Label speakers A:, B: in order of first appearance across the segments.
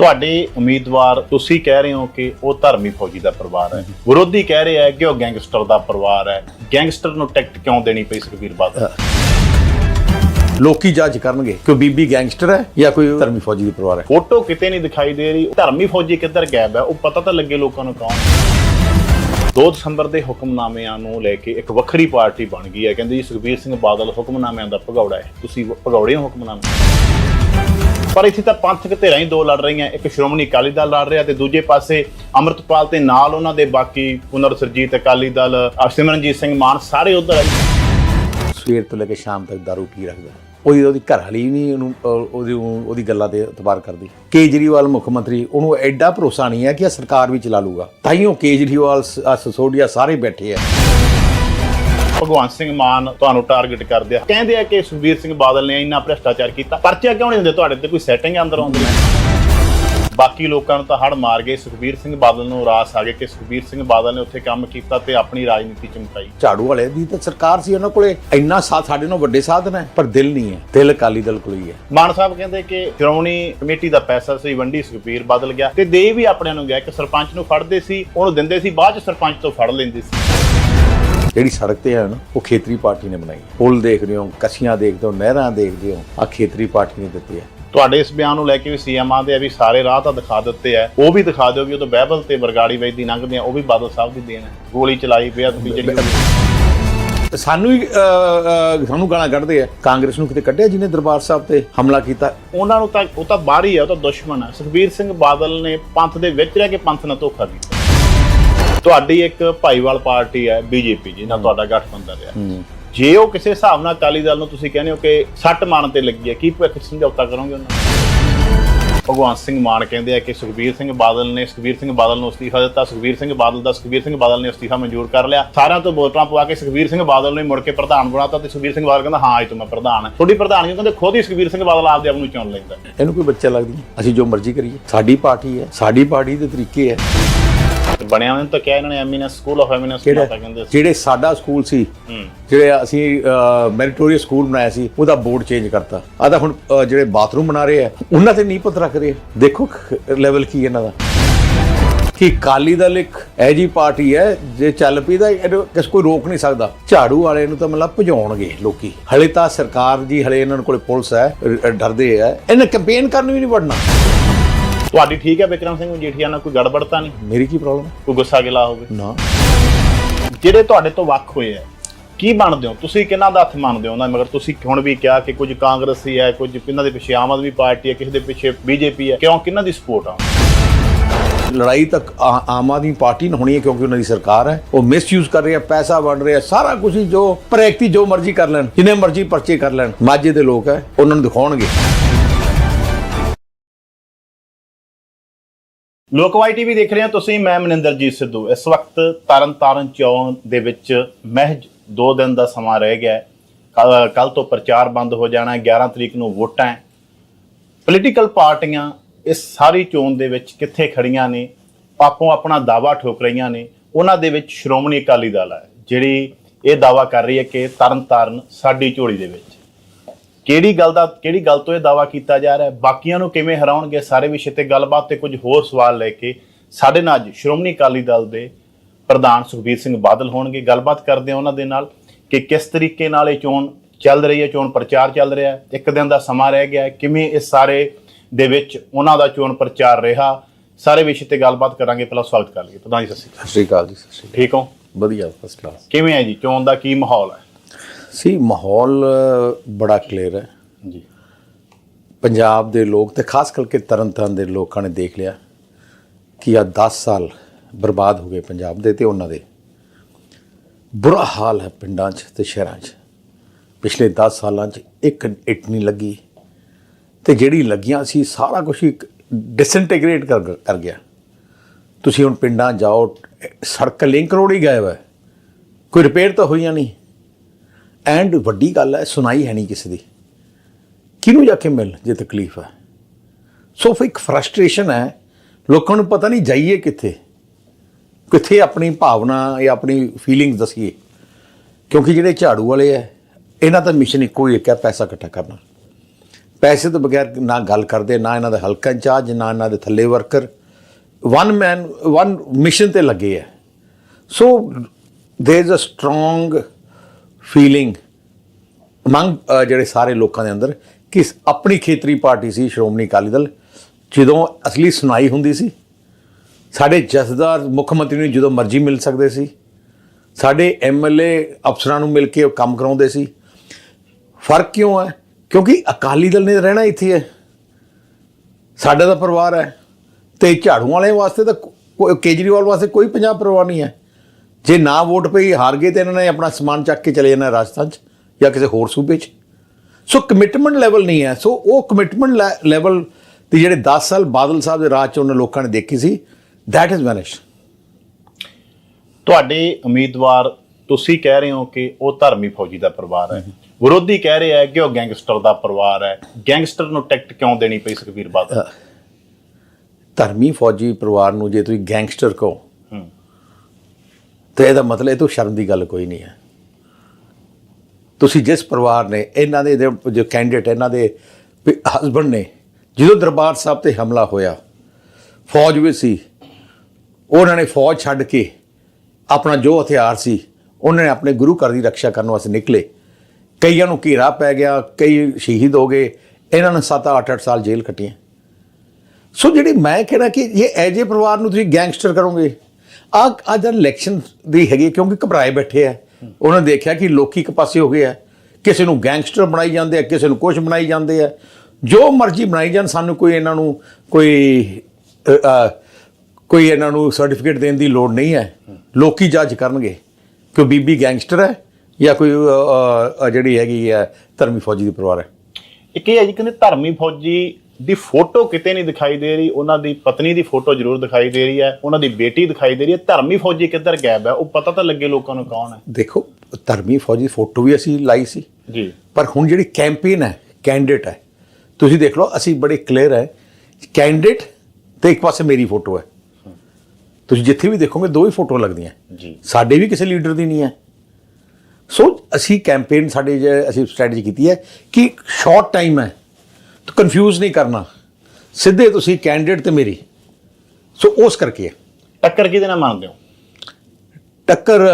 A: ਤੁਹਾਡੇ ਉਮੀਦਵਾਰ ਤੁਸੀਂ ਕਹਿ ਰਹੇ ਹੋ ਕਿ ਉਹ ਧਰਮੀ ਫੌਜੀ ਦਾ ਪਰਿਵਾਰ ਹੈ। ਵਿਰੋਧੀ ਕਹਿ ਰਹੇ ਹੈ ਕਿ ਉਹ ਗੈਂਗਸਟਰ ਦਾ ਪਰਿਵਾਰ ਹੈ। ਗੈਂਗਸਟਰ ਨੂੰ ਟਿਕਟ ਕਿਉਂ ਦੇਣੀ ਪਈ ਸੁਖਬੀਰ ਬਾਦਲ?
B: ਲੋਕੀ ਜੱਜ ਕਰਨਗੇ ਕਿ ਬੀਬੀ ਗੈਂਗਸਟਰ ਹੈ ਜਾਂ ਕੋਈ ਧਰਮੀ ਫੌਜੀ ਦੀ ਪਰਿਵਾਰ ਹੈ।
A: ਫੋਟੋ ਕਿਤੇ ਨਹੀਂ ਦਿਖਾਈ ਦੇ ਰਹੀ। ਧਰਮੀ ਫੌਜੀ ਕਿੱਧਰ ਗਾਇਬ ਹੈ? ਉਹ ਪਤਾ ਤਾਂ ਲੱਗੇ ਲੋਕਾਂ ਨੂੰ ਕੌਣ 2 ਦਸੰਬਰ ਦੇ ਹੁਕਮਨਾਮਿਆਂ ਨੂੰ ਲੈ ਕੇ ਇੱਕ ਵੱਖਰੀ ਪਾਰਟੀ ਬਣ ਗਈ ਹੈ। ਕਹਿੰਦੇ ਜੀ ਸੁਖਬੀਰ ਸਿੰਘ ਬਾਦਲ ਹੁਕਮਨਾਮਿਆਂ ਦਾ ਭਗੌੜਾ ਹੈ। ਤੁਸੀਂ ਭਗੌੜੇ ਹੋ ਹੁਕਮਨਾਮੇ? ਪਰ ਇੱਥੇ ਤਾਂ ਪੰਥਕ ਧਿਰਾਂ ਹੀ ਦੋ ਲੜ ਰਹੀਆਂ, ਇੱਕ ਸ਼੍ਰੋਮਣੀ ਅਕਾਲੀ ਦਲ ਲੜ ਰਿਹਾ ਤੇ ਦੂਜੇ ਪਾਸੇ ਅੰਮ੍ਰਿਤਪਾਲ ਤੇ ਨਾਲ ਉਹਨਾਂ ਦੇ ਬਾਕੀ ਪੁਨਰ ਸਰਜੀਤ ਅਕਾਲੀ ਦਲ ਸਿਮਰਨਜੀਤ ਸਿੰਘ ਮਾਨ ਸਾਰੇ ਉਧਰ ਹੈ
B: ਸਵੇਰ ਤੋਂ ਲੈ ਕੇ ਸ਼ਾਮ ਤੱਕ ਦਾਰੂ ਪੀ ਰੱਖਦਾ। ਉਹਦੀ ਉਹਦੀ ਘਰ ਵਾਲੀ ਨਹੀਂ ਉਹਨੂੰ ਉਹਦੀ ਉਹਦੀ ਗੱਲਾਂ ਤੇ ਇਤਬਾਰ ਕਰਦੀ। ਕੇਜਰੀਵਾਲ ਮੁੱਖ ਮੰਤਰੀ, ਉਹਨੂੰ ਐਡਾ ਭਰੋਸਾ ਨਹੀਂ ਹੈ ਕਿ ਇਹ ਸਰਕਾਰ ਵੀ ਚਲਾ ਲੂਗਾ। ਤਾਈਓ ਕੇਜਰੀਵਾਲ, ਸ- ਆਹ ਸਸੋਡੀਆ ਸਾਰੇ ਬੈਠੇ ਆ।
A: ਭਗਵੰਤ ਸਿੰਘ ਮਾਨ ਤੁਹਾਨੂੰ ਟਾਰਗੇਟ ਕਰਦੇ ਆ। ਕਹਿੰਦੇ ਆ ਕਿ ਸੁਖਬੀਰ ਸਿੰਘ ਬਾਦਲ ਨੇ ਇੰਨਾ ਭ੍ਰਿਸ਼ਟਾਚਾਰ ਕੀਤਾ। ਪਰਚਾ ਕਿਉਂ ਨਹੀਂ ਹੁੰਦੇ ਤੁਹਾਡੇ ਤੇ ਕੋਈ ਸੈਟਿੰਗ ਅੰਦਰ? ਆਉਂਦੀ ਬਾਕੀ ਲੋਕਾਂ ਨੂੰ ਤਾਂ ਹੜ ਮਾਰ ਗਏ। ਸੁਖਬੀਰ ਸਿੰਘ ਬਾਦਲ ਨੂੰ ਰਾਸ ਆ ਗਏ ਕਿ ਸੁਖਬੀਰ ਸਿੰਘ ਬਾਦਲ ਨੇ ਉੱਥੇ ਕੰਮ ਕੀਤਾ ਤੇ ਆਪਣੀ ਰਾਜਨੀਤੀ ਚਮਕਾਈ
B: ਝਾੜੂ ਵਾਲੇ ਦੀ ਤਾਂ ਸਰਕਾਰ ਸੀ ਉਹਨਾਂ ਕੋਲੇ। ਇੰਨਾ ਸਾਥ ਸਾਡੇ ਨਾਲ ਵੱਡੇ ਸਾਧਨ ਹੈ ਪਰ ਦਿਲ ਨਹੀਂ ਹੈ। ਦਿਲ ਅਕਾਲੀ ਦਲ ਕੋਲ ਹੀ ਹੈ।
A: ਮਾਨ ਸਾਹਿਬ ਕਹਿੰਦੇ ਕਿ ਸ਼੍ਰੋਮਣੀ ਕਮੇਟੀ ਦਾ ਪੈਸਾ ਸੀ ਵੰਡੀ ਸੁਖਬੀਰ ਬਾਦਲ ਗਿਆ ਤੇ ਦੇ ਵੀ ਆਪਣਿਆਂ ਨੂੰ ਗਿਆ। ਇੱਕ ਸਰਪੰਚ ਨੂੰ ਫੜਦੇ ਸੀ ਉਹਨੂੰ ਦਿੰਦੇ ਸੀ ਬਾਅਦ ਚ ਸਰਪੰਚ ਤੋਂ ਫੜ ਲੈਂਦੇ ਸੀ।
B: ਜਿਹੜੀ ਸੜਕ ਤੇ ਹੈ ਨਾ ਉਹ ਖੇਤਰੀ ਪਾਰਟੀ ਨੇ ਬਣਾਈ। ਪੁਲ ਦੇਖ ਰਹੇ ਹੋ ਕਸੀਆਂ ਦੇਖਦੇ ਹੋ ਨਹਿਰਾਂ ਦੇਖਦੇ ਹੋ ਆ ਖੇਤਰੀ ਪਾਰਟੀ ਨੇ ਦਿੱਤੀ ਹੈ।
A: ਤੁਹਾਡੇ ਇਸ ਬਿਆਨ ਨੂੰ ਲੈ ਕੇ ਵੀ ਸੀਐਮ ਆਂਦੇ ਆ ਵੀ ਸਾਰੇ ਰਾਹ ਤਾਂ ਦਿਖਾ ਦਿੱਤੇ ਆ ਉਹ ਵੀ ਦਿਖਾ ਦਿਓ ਵੀ ਉਦੋਂ ਬਹਿਬਲ ਤੇ ਬਰਗਾੜੀ ਵੈਦੀ ਲੰਘਦੇ ਆ ਉਹ ਵੀ ਬਾਦਲ ਸਾਹਿਬ ਦੀ ਦੇਣ ਹੈ। ਗੋਲੀ ਚਲਾਈ ਪਿਆ ਤੁਸੀਂ ਜਿਹੜੀ
B: ਸਾਨੂੰ ਹੀ ਸਾਨੂੰ ਗਾਲਾਂ ਕੱਢਦੇ ਆ। ਕਾਂਗਰਸ ਨੂੰ ਕਿਤੇ ਕੱਢਿਆ ਜਿਹਨੇ ਦਰਬਾਰ ਸਾਹਿਬ ਤੇ ਹਮਲਾ ਕੀਤਾ?
A: ਉਹਨਾਂ ਨੂੰ ਤਾਂ ਉਹ ਤਾਂ ਬਾਹਰ ਹੀ ਆ ਉਹ ਤਾਂ ਦੁਸ਼ਮਣ ਹੈ ਸੁਖਬੀਰ ਸਿੰਘ ਬਾਦਲ ਨੇ ਪੰਥ ਦੇ ਵਿੱਚ ਰਹਿ ਕੇ ਪੰਥ ਨਾਲ ਧੋਖਾ ਕੀਤਾ। ਤੁਹਾਡੀ ਇੱਕ ਭਾਈਵਾਲ ਪਾਰਟੀ ਹੈ ਬੀਜੇਪੀ ਜਿਹਨਾਂ ਤੁਹਾਡਾ ਗਠਬੰਧਨ ਰਿਹਾ। ਜੇ ਉਹ ਕਿਸੇ ਹਿਸਾਬ ਨਾਲ ਅਕਾਲੀ ਦਲ ਨੂੰ ਤੁਸੀਂ ਕਹਿੰਦੇ ਹੋ ਕਿ ਸੱਟ ਮਾਰਨ ਤੇ ਲੱਗੀ ਹੈ ਕੀ ਭਵਿੱਖ ਸਮਝੌਤਾ ਕਰੋਗੇ ਉਹਨਾਂ ਨਾਲ? ਭਗਵੰਤ ਸਿੰਘ ਮਾਨ ਕਹਿੰਦੇ ਆ ਕਿ ਸੁਖਬੀਰ ਸਿੰਘ ਬਾਦਲ ਨੇ ਸੁਖਬੀਰ ਸਿੰਘ ਬਾਦਲ ਨੂੰ ਅਸਤੀਫਾ ਦਿੱਤਾ ਸੁਖਬੀਰ ਸਿੰਘ ਬਾਦਲ ਦਾ ਸੁਖਬੀਰ ਸਿੰਘ ਬਾਦਲ ਨੇ ਅਸਤੀਫਾ ਮਨਜ਼ੂਰ ਕਰ ਲਿਆ। ਸਾਰਿਆਂ ਤੋਂ ਵੋਟਾਂ ਪਵਾ ਕੇ ਸੁਖਬੀਰ ਸਿੰਘ ਬਾਦਲ ਨੂੰ ਮੁੜ ਕੇ ਪ੍ਰਧਾਨ ਬਣਾਤਾ ਤੇ ਸੁਖਬੀਰ ਸਿੰਘ ਬਾਦਲ ਕਹਿੰਦਾ ਹਾਂ ਅੱਜ ਤੋਂ ਮੈਂ ਪ੍ਰਧਾਨ ਹਾਂ। ਤੁਹਾਡੀ ਪ੍ਰਧਾਨਗੀ ਕਹਿੰਦੇ ਖੁਦ ਹੀ ਸੁਖਬੀਰ ਸਿੰਘ ਬਾਦਲ ਆਪਦੇ ਆਪ ਨੂੰ ਚੁਣ ਲੈਂਦਾ।
B: ਇਹਨੂੰ ਕੋਈ ਬੱਚਾ ਲੱਗਦੀ। ਅਸੀਂ ਜੋ ਮਰਜ਼ੀ ਕਰੀਏ। ਸਾਡੀ ਪਾਰਟੀ ਹੈ ਸਾਡੀ ਪਾਰਟੀ ਦੇ ਤਰੀਕੇ ਹੈ।
A: ਬਣਿਆ ਉਹਨਾਂ ਨੇ ਤਾਂ ਕਿਹਾ ਇਹਨਾਂ ਨੇ ਐਮੀਨੈਂਸ ਸਕੂਲ ਆਫ ਐਮੀਨੈਂਸ
B: ਕਿਹੜਾ?
A: ਬਣਾਤਾ ਕਹਿੰਦੇ ਸੀ।
B: ਜਿਹੜੇ ਸਾਡਾ ਸਕੂਲ ਸੀ
A: ਹੂੰ।
B: ਜਿਹੜੇ ਅਸੀਂ ਮੈਰੀਟੋਰੀਅਸ ਸਕੂਲ ਬਣਾਇਆ ਸੀ ਉਹਦਾ ਬੋਰਡ ਚੇਂਜ ਕਰਤਾ। ਆ ਤਾਂ ਹੁਣ ਅਹ, ਜਿਹੜੇ ਬਾਥਰੂਮ ਬਣਾ ਰਹੇ ਆ ਉਹਨਾਂ ਤੇ ਨੀਂਹ ਪੱਥਰ ਰੱਖ ਰਹੇ ਆ। ਦੇਖੋ ਲੈਵਲ ਕੀ ਇਹਨਾਂ ਦਾ। ਕਿ ਕਾਲੀ ਦਲ ਇੱਕ ਐ ਜੀ ਪਾਰਟੀ ਹੈ ਜੇ ਚੱਲ ਪਈ ਤਾਂ ਇਹਨੂੰ ਕਿਸ ਕੋਈ ਰੋਕ ਨਹੀਂ ਸਕਦਾ। ਝਾੜੂ ਵਾਲੇ ਨੂੰ ਤਾਂ ਮਤਲਬ ਭਜਾਉਣਗੇ ਲੋਕੀ। ਹਲੇ ਤਾਂ ਸਰਕਾਰ ਜੀ ਹਲੇ ਇਹਨਾਂ ਕੋਲੇ ਪੁਲਿਸ ਹੈ ਡਰਦੇ ਆ। ਇਹਨੇ ਕੈਂਪੇਨ ਕਰਨ ਵੀ ਨਹੀਂ ਵੜਨਾ।
A: ਤੁਹਾਡੀ ਠੀਕ ਹੈ ਵਿਕਰਮ ਸਿੰਘ? ਮਜੀਠੀਆ ਨਾਲ ਕੋਈ ਗੜਬੜ ਤਾਂ ਨਹੀਂ?
B: ਮੇਰੀ ਕੀ ਪ੍ਰੋਬਲਮ
A: ਕੋਈ ਗੁੱਸਾ ਗਿਲਾ ਹੋਵੇ?
B: ਨਾ।
A: ਜਿਹੜੇ ਤੁਹਾਡੇ ਤੋਂ ਵੱਖ ਹੋਏ ਆ ਕੀ ਬਣਦੇ ਹੋ? ਤੁਸੀਂ ਕਿਹਨਾਂ ਦਾ ਹੱਥ ਮੰਨਦੇ ਹੋ ਉਹਨਾਂ ਮਗਰ ਤੁਸੀਂ ਹੁਣ ਵੀ ਕਿਹਾ ਕਿ ਕੁਝ ਕਾਂਗਰਸੀ ਹੈ ਕੁਝ ਕਿਹਨਾਂ ਦੇ ਪਿੱਛੇ ਆਮ ਆਦਮੀ ਪਾਰਟੀ ਹੈ ਕਿਸੇ ਦੇ ਪਿੱਛੇ ਬੀਜੇਪੀ ਹੈ। ਕਿਉਂ? ਕਿਹਨਾਂ ਦੀ ਸਪੋਰਟ ਆ?
B: ਲੜਾਈ ਤੱਕ ਆਮ ਆਦਮੀ ਪਾਰਟੀ ਨਾਲ ਹੋਣੀ ਹੈ ਕਿਉਂਕਿ ਉਹਨਾਂ ਦੀ ਸਰਕਾਰ ਹੈ। ਉਹ ਮਿਸਯੂਜ਼ ਕਰ ਰਹੀ ਹੈ ਪੈਸਾ ਵੰਡ ਰਹੀ ਹੈ ਸਾਰਾ ਕੁਝ ਜੋ ਪ੍ਰੈਕਟੀ ਜੋ ਮਰਜ਼ੀ ਕਰ ਲੈਣ ਜਿੰਨੇ ਮਰਜ਼ੀ ਪਰਚੇ ਕਰ ਲੈਣ ਮਾਝੇ ਦੇ ਲੋਕ ਹੈ ਉਹਨਾਂ ਨੂੰ ਦਿਖਾਉਣਗੇ।
A: ਲੋਕਵਾਈ ਟੀਵੀ ਦੇਖ ਰਹੇ ਹੋ ਤੁਸੀਂ, ਮੈਂ ਮਨਿੰਦਰਜੀਤ ਸਿੱਧੂ। ਇਸ ਵਕਤ ਤਰਨਤਾਰਨ ਚੌਣ ਦੇ ਵਿੱਚ ਮਹਿਜ 2 ਦਿਨ ਦਾ ਸਮਾਂ ਰਹਿ ਗਿਆ ਹੈ। ਕੱਲ ਤੋਂ ਪ੍ਰਚਾਰ ਬੰਦ ਹੋ ਜਾਣਾ ਹੈ। 11 ਤਰੀਕ ਨੂੰ ਵੋਟਾਂ ਪੋਲੀਟੀਕਲ ਪਾਰਟੀਆਂ ਇਸ ਸਾਰੀ ਚੋਣ ਦੇ ਵਿੱਚ ਕਿੱਥੇ ਖੜੀਆਂ ਨੇ? ਆਪੋ ਆਪਣਾ ਦਾਵਾ ਠੋਕ ਰਹੀਆਂ ਨੇ। ਉਹਨਾਂ ਦੇ ਵਿੱਚ ਸ਼੍ਰੋਮਣੀ ਅਕਾਲੀ ਦਲ ਹੈ, ਜਿਹੜੀ ਇਹ ਦਾਵਾ ਕਰ ਰਹੀ ਹੈ ਕਿ ਤਰਨਤਾਰਨ ਸਾਡੀ ਝੋਲੀ ਦੇ ਵਿੱਚ। ਕਿਹੜੀ ਗੱਲ ਦਾ ਕਿਹੜੀ ਗੱਲ ਤੋਂ ਇਹ ਦਾਵਾ ਕੀਤਾ ਜਾ ਰਿਹਾ ਹੈ? ਬਾਕੀਆਂ ਨੂੰ ਕਿਵੇਂ ਹਰਾਉਣਗੇ? ਸਾਰੇ ਵਿਸ਼ੇ ਤੇ ਗੱਲਬਾਤ ਤੇ ਕੁਝ ਹੋਰ ਸਵਾਲ ਲੈ ਕੇ ਸਾਡੇ ਨਾਲ ਅੱਜ ਸ਼੍ਰੋਮਣੀ ਅਕਾਲੀ ਦਲ ਦੇ ਪ੍ਰਧਾਨ ਸੁਖਬੀਰ ਸਿੰਘ ਬਾਦਲ ਹੋਣਗੇ। ਗੱਲਬਾਤ ਕਰਦੇ ਹਾਂ ਉਹਨਾਂ ਦੇ ਨਾਲ ਕਿ ਕਿਸ ਤਰੀਕੇ ਨਾਲ ਇਹ ਚੋਣ ਚੱਲ ਰਹੀ ਹੈ ਚੋਣ ਪ੍ਰਚਾਰ ਚੱਲ ਰਿਹਾ ਹੈ। ਇੱਕ ਦਿਨ ਦਾ ਸਮਾਂ ਰਹਿ ਗਿਆ ਹੈ। ਕਿਵੇਂ ਇਸ ਸਾਰੇ ਦੇ ਵਿੱਚ ਉਹਨਾਂ ਦਾ ਚੋਣ ਪ੍ਰਚਾਰ ਰਿਹਾ? ਸਾਰੇ ਵਿਸ਼ੇ ਤੇ ਗੱਲਬਾਤ ਕਰਾਂਗੇ। ਪਹਿਲਾਂ ਸਵਾਗਤ ਕਰ ਲਈਏ। ਪ੍ਰਧਾਨ ਜੀ ਸਤਿ ਸ਼੍ਰੀ ਅਕਾਲ।
B: ਸਤਿ ਸ਼੍ਰੀ ਅਕਾਲ ਜੀ ਸਤਿ ਸ਼੍ਰੀ
A: ਠੀਕ ਹੋ?
B: ਅਕਾਲ ਵਧੀਆ ਫਸਟ ਕਲਾਸ
A: ਕਿਵੇਂ ਹੈ ਜੀ? ਚੋਣ ਦਾ ਕੀ ਮਾਹੌਲ ਹੈ?
B: ਸੀ ਮਾਹੌਲ ਬੜਾ ਕਲੀਅਰ ਹੈ।
A: ਜੀ।
B: ਪੰਜਾਬ ਦੇ ਲੋਕ ਤੇ ਖਾਸ ਕਰਕੇ ਤਰਨਤਾਰਨ ਦੇ ਲੋਕਾਂ ਨੇ ਦੇਖ ਲਿਆ ਕਿ ਆ 10 ਸਾਲ ਬਰਬਾਦ ਹੋ ਗਏ ਪੰਜਾਬ ਦੇ ਤੇ ਉਹਨਾਂ ਦੇ। ਬੁਰਾ ਹਾਲ ਹੈ ਪਿੰਡਾਂ 'ਚ ਤੇ ਸ਼ਹਿਰਾਂ 'ਚ। ਪਿਛਲੇ 10 ਸਾਲਾਂ 'ਚ ਇੱਕ ਇੱਟ ਨਹੀਂ ਲੱਗੀ ਤੇ ਜਿਹੜੀ ਲੱਗੀਆਂ ਸੀ ਸਾਰਾ ਕੁਝ ਇੱਕ ਡਿਸਇੰਟੀਗ੍ਰੇਟ ਕਰ ਕਰ ਗਿਆ। ਤੁਸੀਂ ਹੁਣ ਪਿੰਡਾਂ ਜਾਓ ਸੜਕ ਲਿੰਕ ਰੋਡ ਹੀ ਗਾਇਬ ਹੈ। ਕੋਈ ਰਿਪੇਅਰ ਤਾਂ ਹੋਈਆਂ ਨਹੀਂ। ਐਂਡ ਵੱਡੀ ਗੱਲ ਹੈ, ਸੁਣਾਈ ਹੈ ਨਹੀਂ ਕਿਸੇ ਦੀ। ਕਿਹਨੂੰ ਜਾ ਕੇ ਮਿਲ ਜੇ ਤਕਲੀਫ ਹੈ? ਸੋ ਫਿਰ ਇੱਕ ਫਰਸਟ੍ਰੇਸ਼ਨ ਹੈ, ਲੋਕਾਂ ਨੂੰ ਪਤਾ ਨਹੀਂ ਜਾਈਏ ਕਿੱਥੇ। ਕਿੱਥੇ ਆਪਣੀ ਭਾਵਨਾ ਜਾਂ ਆਪਣੀ ਫੀਲਿੰਗਸ ਦਸੀਏ। ਕਿਉਂਕਿ ਜਿਹੜੇ ਝਾੜੂ ਵਾਲੇ ਆ ਇਹਨਾਂ ਦਾ ਮਿਸ਼ਨ ਇੱਕੋ ਹੀ ਇੱਕ ਹੈ, ਪੈਸਾ ਇਕੱਠਾ ਕਰਨਾ। ਪੈਸੇ ਤੋਂ ਬਗੈਰ ਨਾ ਗੱਲ ਕਰਦੇ, ਨਾ ਇਹਨਾਂ ਦਾ ਹਲਕਾ ਇੰਚਾਰਜ, ਨਾ ਇਹਨਾਂ ਦੇ ਥੱਲੇ worker one man one mission ਤੇ ਲੱਗੇ ਆ ਸੋ there is a strong feeling ਮੰਗ ਜਿਹੜੇ ਸਾਰੇ ਲੋਕਾਂ ਦੇ ਅੰਦਰ ਕਿ ਆਪਣੀ ਖੇਤਰੀ ਪਾਰਟੀ ਸੀ, ਸ਼੍ਰੋਮਣੀ ਅਕਾਲੀ ਦਲ, ਜਦੋਂ ਅਸਲੀ ਸੁਣਾਈ ਹੁੰਦੀ ਸੀ, ਸਾਡੇ ਜਥੇਦਾਰ ਮੁੱਖ ਮੰਤਰੀ ਨੂੰ ਜਦੋਂ ਮਰਜ਼ੀ ਮਿਲ ਸਕਦੇ ਸੀ, ਸਾਡੇ ਐਮਐਲਏ ਅਫਸਰਾਂ ਨੂੰ ਮਿਲ ਕੇ ਉਹ ਕੰਮ ਕਰਾਉਂਦੇ ਸੀ, ਫ਼ਰਕ ਕਿਉਂ ਹੈ? ਕਿਉਂਕਿ ਅਕਾਲੀ ਦਲ ਨੇ ਰਹਿਣਾ ਇੱਥੇ ਹੈ। ਸਾਡਾ ਤਾਂ ਪਰਿਵਾਰ ਹੈ। ਤੇ ਝਾੜੂ ਵਾਲੇ ਵਾਸਤੇ ਤਾਂ ਕੋ- ਕੇਜਰੀਵਾਲ ਵਾਸਤੇ ਕੋਈ ਪੰਜਾਬ ਪਰਿਵਾਰ ਨਹੀਂ ਹੈ। ਜੇ ਨਾ ਵੋਟ ਪਈ ਹਾਰ ਗਏ ਤੇ ਇਹਨਾਂ ਨੇ ਆਪਣਾ ਸਮਾਨ ਚੱਕ ਕੇ ਚਲੇ ਜਾਣਾ ਰਾਜਸਥਾਨ 'ਚ ਜਾਂ ਕਿਸੇ ਹੋਰ ਸੂਬੇ 'ਚ। ਸੋ ਕਮਿਟਮੈਂਟ ਲੈਵਲ ਨਹੀਂ ਹੈ। ਸੋ ਉਹ ਕਮਿਟਮੈਂਟ ਲੈਵਲ ਤੇ ਜਿਹੜੇ 10 ਸਾਲ ਬਾਦਲ ਸਾਹਿਬ ਦੇ ਰਾਜ 'ਚ ਉਹਨਾਂ ਲੋਕਾਂ ਨੇ ਦੇਖੀ ਸੀ that is vanished.
A: ਤੁਹਾਡੇ ਉਮੀਦਵਾਰ ਤੁਸੀਂ ਕਹਿ ਰਹੇ ਹੋ ਕਿ ਉਹ ਧਰਮੀ ਫੌਜੀ ਦਾ ਪਰਿਵਾਰ ਹੈ। ਵਿਰੋਧੀ ਕਹਿ ਰਹੇ ਹੈ ਕਿ ਉਹ ਗੈਂਗਸਟਰ ਦਾ ਪਰਿਵਾਰ ਹੈ। ਗੈਂਗਸਟਰ ਨੂੰ ਟਿਕਟ ਕਿਉਂ ਦੇਣੀ ਪਈ ਸੁਖਬੀਰ ਬਾਦਲ?
B: ਧਰਮੀ ਫੌਜੀ ਪਰਿਵਾਰ ਨੂੰ ਜੇ ਤੁਸੀਂ ਗੈਂਗਸਟਰ ਕਹੋ। ਤੇ ਇਹਦਾ ਮਤਲਬ ਇਹ ਤੋਂ ਸ਼ਰਮ ਦੀ ਗੱਲ ਕੋਈ ਨਹੀਂ ਹੈ। ਤੁਸੀਂ ਜਿਸ ਪਰਿਵਾਰ ਨੇ, ਇਹਨਾਂ ਦੇ ਜੋ- ਜੋ ਕੈਂਡੀਡੇਟ ਇਹਨਾਂ ਦੇ ਹਸਬੰਡ ਨੇ, ਜਦੋਂ ਦਰਬਾਰ ਸਾਹਿਬ ਤੇ ਹਮਲਾ ਹੋਇਆ, ਫੌਜ ਵਿੱਚ ਸੀ, ਉਹਨਾਂ ਨੇ ਫੌਜ ਛੱਡ ਕੇ ਆਪਣਾ ਜੋ ਹਥਿਆਰ ਸੀ, ਉਹਨਾਂ ਨੇ ਆਪਣੇ ਗੁਰੂ ਘਰ ਦੀ ਰੱਖਿਆ ਕਰਨ ਵਾਸਤੇ ਨਿਕਲੇ। ਕਈਆਂ ਨੂੰ ਘੇਰਾ ਪੈ ਗਿਆ, ਕਈ ਸ਼ਹੀਦ ਹੋ ਗਏ, ਇਹਨਾਂ ਨੇ 7 8 8 ਸਾਲ ਜੇਲ੍ਹ ਕੱਟੀਆਂ। ਸੋ ਜਿਹੜੀ ਮੈਂ ਕਹਿਣਾ ਕਿ ਇਹ ਐਜੇ ਪਰਿਵਾਰ ਨੂੰ ਤੁਸੀਂ ਗੈਂਗਸਟਰ ਕਰੋਗੇ ਆ ਅੱਜ ਇਲੈਕਸ਼ਨ ਦੀ ਹੈਗੀ ਕਿਉਂਕਿ ਘਬਰਾਏ ਬੈਠੇ ਆ। ਉਹਨਾਂ ਨੇ ਦੇਖਿਆ ਕਿ ਲੋਕੀ ਇੱਕ ਪਾਸੇ ਹੋ ਗਏ ਆ। ਕਿਸੇ ਨੂੰ ਗੈਂਗਸਟਰ ਬਣਾਈ ਜਾਂਦੇ ਆ, ਕਿਸੇ ਨੂੰ ਕੁਝ ਬਣਾਈ ਜਾਂਦੇ ਆ। ਜੋ ਮਰਜ਼ੀ ਬਣਾਈ ਜਾਣ, ਸਾਨੂੰ ਕੋਈ ਇਹਨਾਂ ਨੂੰ ਕੋਈ ਕੋਈ ਇਹਨਾਂ ਨੂੰ ਸਰਟੀਫਿਕੇਟ ਦੇਣ ਦੀ ਲੋੜ ਨਹੀਂ ਹੈ। ਲੋਕੀ ਜੱਜ ਕਰਨਗੇ ਕਿ ਬੀਬੀ ਗੈਂਗਸਟਰ ਹੈ ਜਾਂ ਕੋਈ ਜਿਹੜੀ ਹੈਗੀ ਹੈ ਧਰਮੀ ਫੌਜੀ ਦੇ ਪਰਿਵਾਰ ਹੈ।
A: ਇੱਕ ਇਹ ਹੈ ਜੀ, ਕਹਿੰਦੇ ਧਰਮੀ ਫੌਜੀ ਦੀ ਫੋਟੋ ਕਿਤੇ ਨਹੀਂ ਦਿਖਾਈ ਦੇ ਰਹੀ ਉਹਨਾਂ ਦੀ ਪਤਨੀ ਦੀ ਫੋਟੋ ਜ਼ਰੂਰ ਦਿਖਾਈ ਦੇ ਰਹੀ ਹੈ ਉਹਨਾਂ ਦੀ ਬੇਟੀ ਦਿਖਾਈ ਦੇ ਰਹੀ ਹੈ। ਧਰਮੀ ਫੌਜੀ ਕਿੱਧਰ ਗਾਇਬ ਹੈ? ਉਹ ਪਤਾ ਤਾਂ ਲੱਗੇ ਲੋਕਾਂ ਨੂੰ ਕੌਣ ਹੈ।
B: ਦੇਖੋ ਧਰਮੀ ਫੌਜੀ ਦੀ ਫੋਟੋ ਵੀ ਅਸੀਂ ਲਾਈ ਸੀ।
A: ਜੀ।
B: ਪਰ ਹੁਣ ਜਿਹੜੀ ਕੈਂਪੇਨ ਹੈ ਕੈਂਡੀਡੇਟ ਹੈ ਤੁਸੀਂ ਦੇਖ ਲਓ ਅਸੀਂ ਬੜੇ ਕਲੀਅਰ ਹੈ ਕੈਂਡੀਡੇਟ ਤੇ ਇੱਕ ਪਾਸੇ ਮੇਰੀ ਫੋਟੋ ਹੈ। ਤੁਸੀਂ ਜਿੱਥੇ ਵੀ ਦੇਖੋਗੇ ਦੋ ਹੀ ਫੋਟੋ ਲੱਗਦੀਆਂ।
A: ਜੀ।
B: ਸਾਡੇ ਵੀ ਕਿਸੇ ਲੀਡਰ ਦੀ ਨਹੀਂ ਹੈ। ਸੋ ਅਸੀਂ ਕੈਂਪੇਨ ਸਾਡੇ ਜੇ ਅਸੀਂ ਸਟ੍ਰੈਟਜੀ ਕੀਤੀ ਹੈ ਕਿ ਸ਼ਾਰਟ ਟਾਈਮ ਹੈ ਤਾਂ ਕਨਫਿਊਜ਼ ਨਹੀਂ ਕਰਨਾ। ਸਿੱਧੇ ਤੁਸੀਂ ਕੈਂਡੀਡੇਟ ਤੇ ਮੇਰੀ। ਸੋ ਉਸ ਕਰਕੇ ਹੈ।
A: ਟੱਕਰ ਕਿਹਦੇ ਨਾਲ ਮੰਨਦੇ ਹੋ?
B: ਟੱਕਰ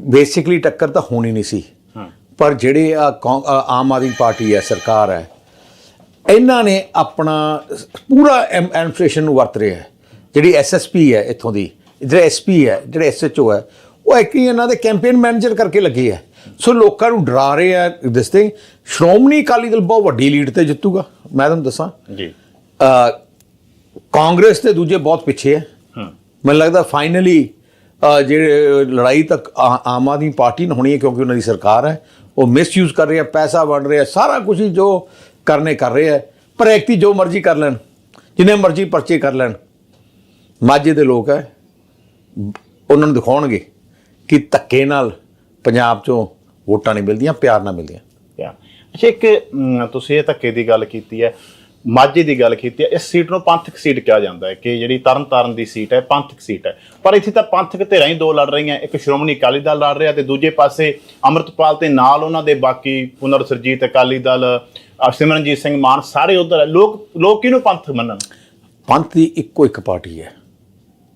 B: ਬੇਸਿਕਲੀ ਟੱਕਰ ਤਾਂ ਹੋਣੀ ਨਹੀਂ ਸੀ। ਪਰ ਜਿਹੜੇ ਆਮ ਆਦਮੀ ਪਾਰਟੀ ਹੈ ਸਰਕਾਰ ਹੈ ਇਹਨਾਂ ਨੇ ਆਪਣਾ ਪੂਰਾ ਐਡਮਿਨਿਸਟ੍ਰੇਸ਼ਨ ਨੂੰ ਵਰਤ ਰਿਹਾ ਹੈ। ਜਿਹੜੀ ਐਸਐਸਪੀ ਹੈ ਇੱਥੋਂ ਦੀ ਜਿਹੜੇ ਐਸਪੀ ਹੈ ਜਿਹੜੇ ਐਸਐਚਓ ਹੈ ਉਹ ਇੱਕ ਹੀ ਇਹਨਾਂ ਦੇ ਕੈਂਪੇਨ ਮੈਨੇਜਰ ਕਰਕੇ ਲੱਗੇ ਹੈ। ਸੋ ਲੋਕਾਂ ਨੂੰ ਡਰਾ ਰਹੇ ਆ ਦਿਸ ਥਿੰਗ ਸ਼੍ਰੋਮਣੀ ਅਕਾਲੀ ਦਲ ਬਹੁਤ ਵੱਡੀ ਲੀਡ ਤੇ ਜਿੱਤੂਗਾ ਮੈਂ ਤੁਹਾਨੂੰ ਦੱਸਾਂ।
A: ਜੀ।
B: ਕਾਂਗਰਸ ਤੇ ਦੂਜੇ ਬਹੁਤ ਪਿੱਛੇ ਹੈ। ਮੈਨੂੰ ਲੱਗਦਾ ਫਾਈਨਲੀ ਜਿਹੜੇ ਲੜਾਈ ਤੱਕ ਆ- ਆਮ ਆਦਮੀ ਪਾਰਟੀ ਨਾਲ ਹੋਣੀ ਹੈ ਕਿਉਂਕਿ ਉਹਨਾਂ ਦੀ ਸਰਕਾਰ ਹੈ। ਉਹ ਮਿਸਯੂਜ਼ ਕਰ ਰਹੀ ਹੈ ਪੈਸਾ ਵੰਡ ਰਿਹਾ ਸਾਰਾ ਕੁਝ ਜੋ ਕਰਨੇ ਕਰ ਰਹੇ ਹੈ ਪਰ ਐਕਟੀ ਜੋ ਮਰਜ਼ੀ ਕਰ ਲੈਣ ਜਿੰਨੇ ਮਰਜ਼ੀ ਪਰਚੇ ਕਰ ਲੈਣ। ਮਾਝੇ ਦੇ ਲੋਕ ਹੈ ਉਹਨਾਂ ਨੂੰ ਦਿਖਾਉਣਗੇ ਕਿ ਧੱਕੇ ਨਾਲ ਪੰਜਾਬ ਚੋਂ ਵੋਟਾਂ ਨਹੀਂ ਮਿਲਦੀਆਂ ਪਿਆਰ ਨਾਲ ਮਿਲਦੀਆਂ।
A: ਕਿਆ ਅੱਛਾ ਇੱਕ ਅਮ, ਤੁਸੀਂ ਇਹ ਧੱਕੇ ਦੀ ਗੱਲ ਕੀਤੀ ਹੈ ਮਾਝੇ ਦੀ ਗੱਲ ਕੀਤੀ ਹੈ ਇਸ ਸੀਟ ਨੂੰ ਪੰਥਕ ਸੀਟ ਕਿਹਾ ਜਾਂਦਾ ਹੈ ਕਿ ਜਿਹੜੀ ਤਰਨਤਾਰਨ ਦੀ ਸੀਟ ਹੈ ਪੰਥਕ ਸੀਟ ਹੈ। ਪਰ ਇੱਥੇ ਤਾਂ ਪੰਥਕ ਧਿਰਾਂ ਹੀ ਦੋ ਲੜ ਰਹੀਆਂ ਇੱਕ ਸ਼੍ਰੋਮਣੀ ਅਕਾਲੀ ਦਲ ਲੜ ਰਿਹਾ ਤੇ ਦੂਜੇ ਪਾਸੇ ਅੰਮ੍ਰਿਤਪਾਲ ਤੇ ਨਾਲ ਉਹਨਾਂ ਦੇ ਬਾਕੀ ਪੁਨਰ ਸਰਜੀਤ ਅਕਾਲੀ ਦਲ ਅ, ਸਿਮਰਨਜੀਤ ਸਿੰਘ ਮਾਨ ਸਾਰੇ ਉਧਰ ਹੈ। ਲੋਕ ਲੋਕ ਕਿਹਨੂੰ ਪੰਥ ਮੰਨਣ?
B: ਪੰਥ ਦੀ ਇੱਕੋ ਇੱਕ ਪਾਰਟੀ ਹੈ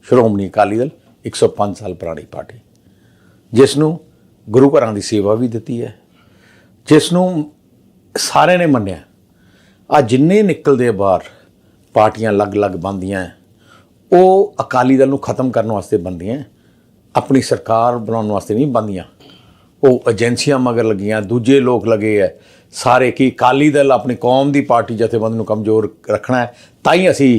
B: ਸ਼੍ਰੋਮਣੀ ਅਕਾਲੀ ਦਲ 105 ਸਾਲ ਪੁਰਾਣੀ ਪਾਰਟੀ। ਜਿਸ ਨੂੰ ਗੁਰੂ ਘਰਾਂ ਦੀ ਸੇਵਾ ਵੀ ਦਿੱਤੀ ਹੈ, ਜਿਸ ਨੂੰ ਸਾਰਿਆਂ ਨੇ ਮੰਨਿਆ। ਆ ਜਿੰਨੇ ਨਿਕਲਦੇ ਬਾਹਰ, ਪਾਰਟੀਆਂ ਅਲੱਗ-ਅਲੱਗ ਬੰਦੀਆਂ ਉਹ ਅਕਾਲੀ ਦਲ ਨੂੰ ਖਤਮ ਕਰਨ ਵਾਸਤੇ ਬੰਦੀਆਂ ਆਪਣੀ ਸਰਕਾਰ ਬਣਾਉਣ ਵਾਸਤੇ ਨਹੀਂ ਬੰਦੀਆਂ ਉਹ ਏਜੰਸੀਆਂ ਮਗਰ ਲੱਗੀਆਂ, ਦੂਜੇ ਲੋਕ ਲੱਗੇ ਐ ਸਾਰੇ ਕੀ ਅਕਾਲੀ ਦਲ ਆਪਣੀ ਕੌਮ ਦੀ ਪਾਰਟੀ ਜਥੇਬੰਦ ਨੂੰ ਕਮਜ਼ੋਰ ਰੱਖਣਾ ਹੈ ਤਾਂ ਹੀ ਅਸੀਂ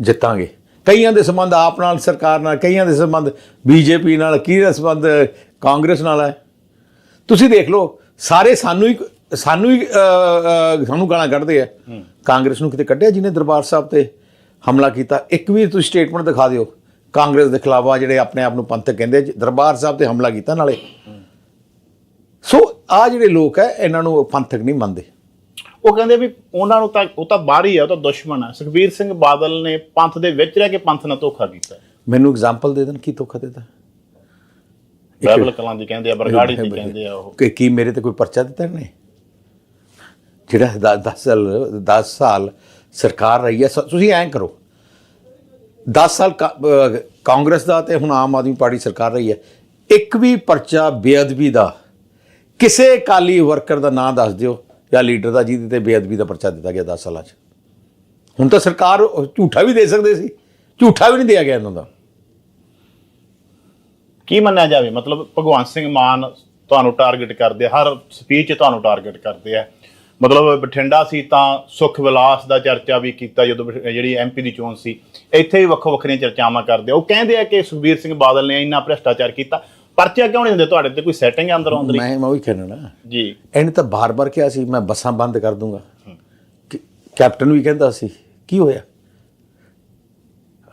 B: ਜਿੱਤਾਂਗੇ। ਕਈਆਂ ਦੇ ਸੰਬੰਧ ਆਪ ਨਾਲ, ਸਰਕਾਰ ਨਾਲ, ਕਈਆਂ ਦੇ ਸੰਬੰਧ ਬੀਜੇਪੀ ਨਾਲ, ਕੀ ਸੰਬੰਧ ਕਾਂਗਰਸ ਨਾਲ ਹੈ। ਤੁਸੀਂ ਦੇਖ ਲਓ ਸਾਰੇ ਸਾਨੂੰ ਹੀ ਸਾਨੂੰ ਹੀ ਸਾਨੂੰ ਗਾਲਾਂ ਕੱਢਦੇ ਆ। ਕਾਂਗਰਸ ਨੂੰ ਕਿਤੇ ਕੱਢਿਆ ਜਿਹਨੇ ਦਰਬਾਰ ਸਾਹਿਬ ਤੇ ਹਮਲਾ ਕੀਤਾ? ਇੱਕ ਵੀ ਤੁਸੀਂ ਸਟੇਟਮੈਂਟ ਦਿਖਾ ਦਿਓ। ਕਾਂਗਰਸ ਦੇ ਖਿਲਾਫ ਆ ਜਿਹੜੇ ਆਪਣੇ ਆਪ ਨੂੰ ਪੰਥਕ ਕਹਿੰਦੇ ਆ, ਦਰਬਾਰ ਸਾਹਿਬ ਤੇ ਹਮਲਾ ਕੀਤਾ ਨਾਲੇ। ਸੋ ਆ ਜਿਹੜੇ ਲੋਕ ਹੈ ਇਹਨਾਂ ਨੂੰ ਪੰਥਕ ਨਹੀਂ ਮੰਨਦੇ।
A: ਉਹ ਕਹਿੰਦੇ ਵੀ ਉਹਨਾਂ ਨੂੰ ਤਾਂ ਉਹ ਤਾਂ ਬਾਹਰ ਹੀ ਹੈ ਉਹ ਤਾਂ ਦੁਸ਼ਮਣ ਹੈ ਸੁਖਬੀਰ ਸਿੰਘ ਬਾਦਲ ਨੇ ਪੰਥ ਦੇ ਵਿੱਚ ਰਹਿ ਕੇ ਪੰਥ ਨਾਲ ਧੋਖਾ ਕੀਤਾ।
B: ਮੈਨੂੰ ਐਗਜ਼ਾਮਪਲ ਦੇ ਦੇਣ ਕੀ ਧੋਖਾ ਦਿੱਤਾ?
A: ਬਾਈਬਲ ਕਲਾਂ ਦੀ ਕਹਿੰਦੇ ਆ ਬਰਗਾੜੀ ਦੀ ਕਹਿੰਦੇ ਆ ਉਹ।
B: ਕਿ ਕੀ ਮੇਰੇ ਤੇ ਕੋਈ ਪਰਚਾ ਦਿੱਤਾ ਇਹਨੇ? ਜਿਹੜਾ 10 ਸਾਲ 10 ਸਾਲ ਸਰਕਾਰ ਰਹੀ ਹੈ ਤੁਸੀਂ ਐਂ ਕਰੋ। 10 ਸਾਲ ਕਾਂਗਰਸ ਦਾ ਤੇ ਹੁਣ ਆਮ ਆਦਮੀ ਪਾਰਟੀ ਸਰਕਾਰ ਰਹੀ ਹੈ। ਇੱਕ ਵੀ ਪਰਚਾ ਬੇਅਦਬੀ ਦਾ ਕਿਸੇ ਅਕਾਲੀ ਵਰਕਰ ਦਾ ਨਾਂ ਦੱਸ ਦਿਓ ਜਾਂ ਲੀਡਰ ਦਾ ਜਿਹਦੇ ਤੇ ਬੇਅਦਬੀ ਦਾ ਪਰਚਾ ਦਿੱਤਾ ਗਿਆ 10 ਸਾਲਾਂ 'ਚ। ਹੁਣ ਤਾਂ ਸਰਕਾਰ ਝੂਠਾ ਵੀ ਦੇ ਸਕਦੇ ਸੀ ਝੂਠਾ ਵੀ ਨਹੀਂ ਦਿਆ ਗਿਆ ਇਹਨਾਂ ਦਾ।
A: ਕੀ ਮੰਨਿਆ ਜਾਵੇ? ਮਤਲਬ ਭਗਵੰਤ ਸਿੰਘ ਮਾਨ ਤੁਹਾਨੂੰ ਟਾਰਗੇਟ ਕਰਦੇ ਆ, ਹਰ ਸਪੀਚ ਤੁਹਾਨੂੰ ਟਾਰਗੇਟ ਕਰਦੇ ਆ। ਮਤਲਬ ਬਠਿੰਡਾ ਸੀ ਤਾਂ ਸੁਖ ਵਿਲਾਸ ਦਾ ਚਰਚਾ ਵੀ ਕੀਤਾ ਜਦੋਂ ਬਠ- ਜਿਹੜੀ ਐਮਪੀ ਦੀ ਚੋਣ ਸੀ। ਇੱਥੇ ਵੀ ਵੱਖੋ ਵੱਖਰੀਆਂ ਚਰਚਾਵਾਂ ਕਰਦੇ ਆ। ਉਹ ਕਹਿੰਦੇ ਆ ਕਿ ਸੁਖਬੀਰ ਸਿੰਘ ਬਾਦਲ ਨੇ ਇੰਨਾ ਭ੍ਰਿਸ਼ਟਾਚਾਰ ਕੀਤਾ। ਪਰਚਾ ਕਿਉਂ ਨਹੀਂ ਦਿੰਦੇ ਤੁਹਾਡੇ ਤੇ? ਕੋਈ ਸੈਟਿੰਗ ਅੰਦਰ ਆਉਂਦੀ
B: ਮੈਂ ਮੈਂ ਉਹੀ ਕਹਿਣਾ ਨਾ।
A: ਜੀ।
B: ਇਹਨੇ ਤਾਂ ਬਾਰ-ਬਾਰ ਕਿਹਾ ਸੀ ਮੈਂ ਬੱਸਾਂ ਬੰਦ ਕਰ ਦੂੰਗਾ। ਕਿ- ਕੈਪਟਨ ਵੀ ਕਹਿੰਦਾ ਸੀ। ਕੀ ਹੋਇਆ?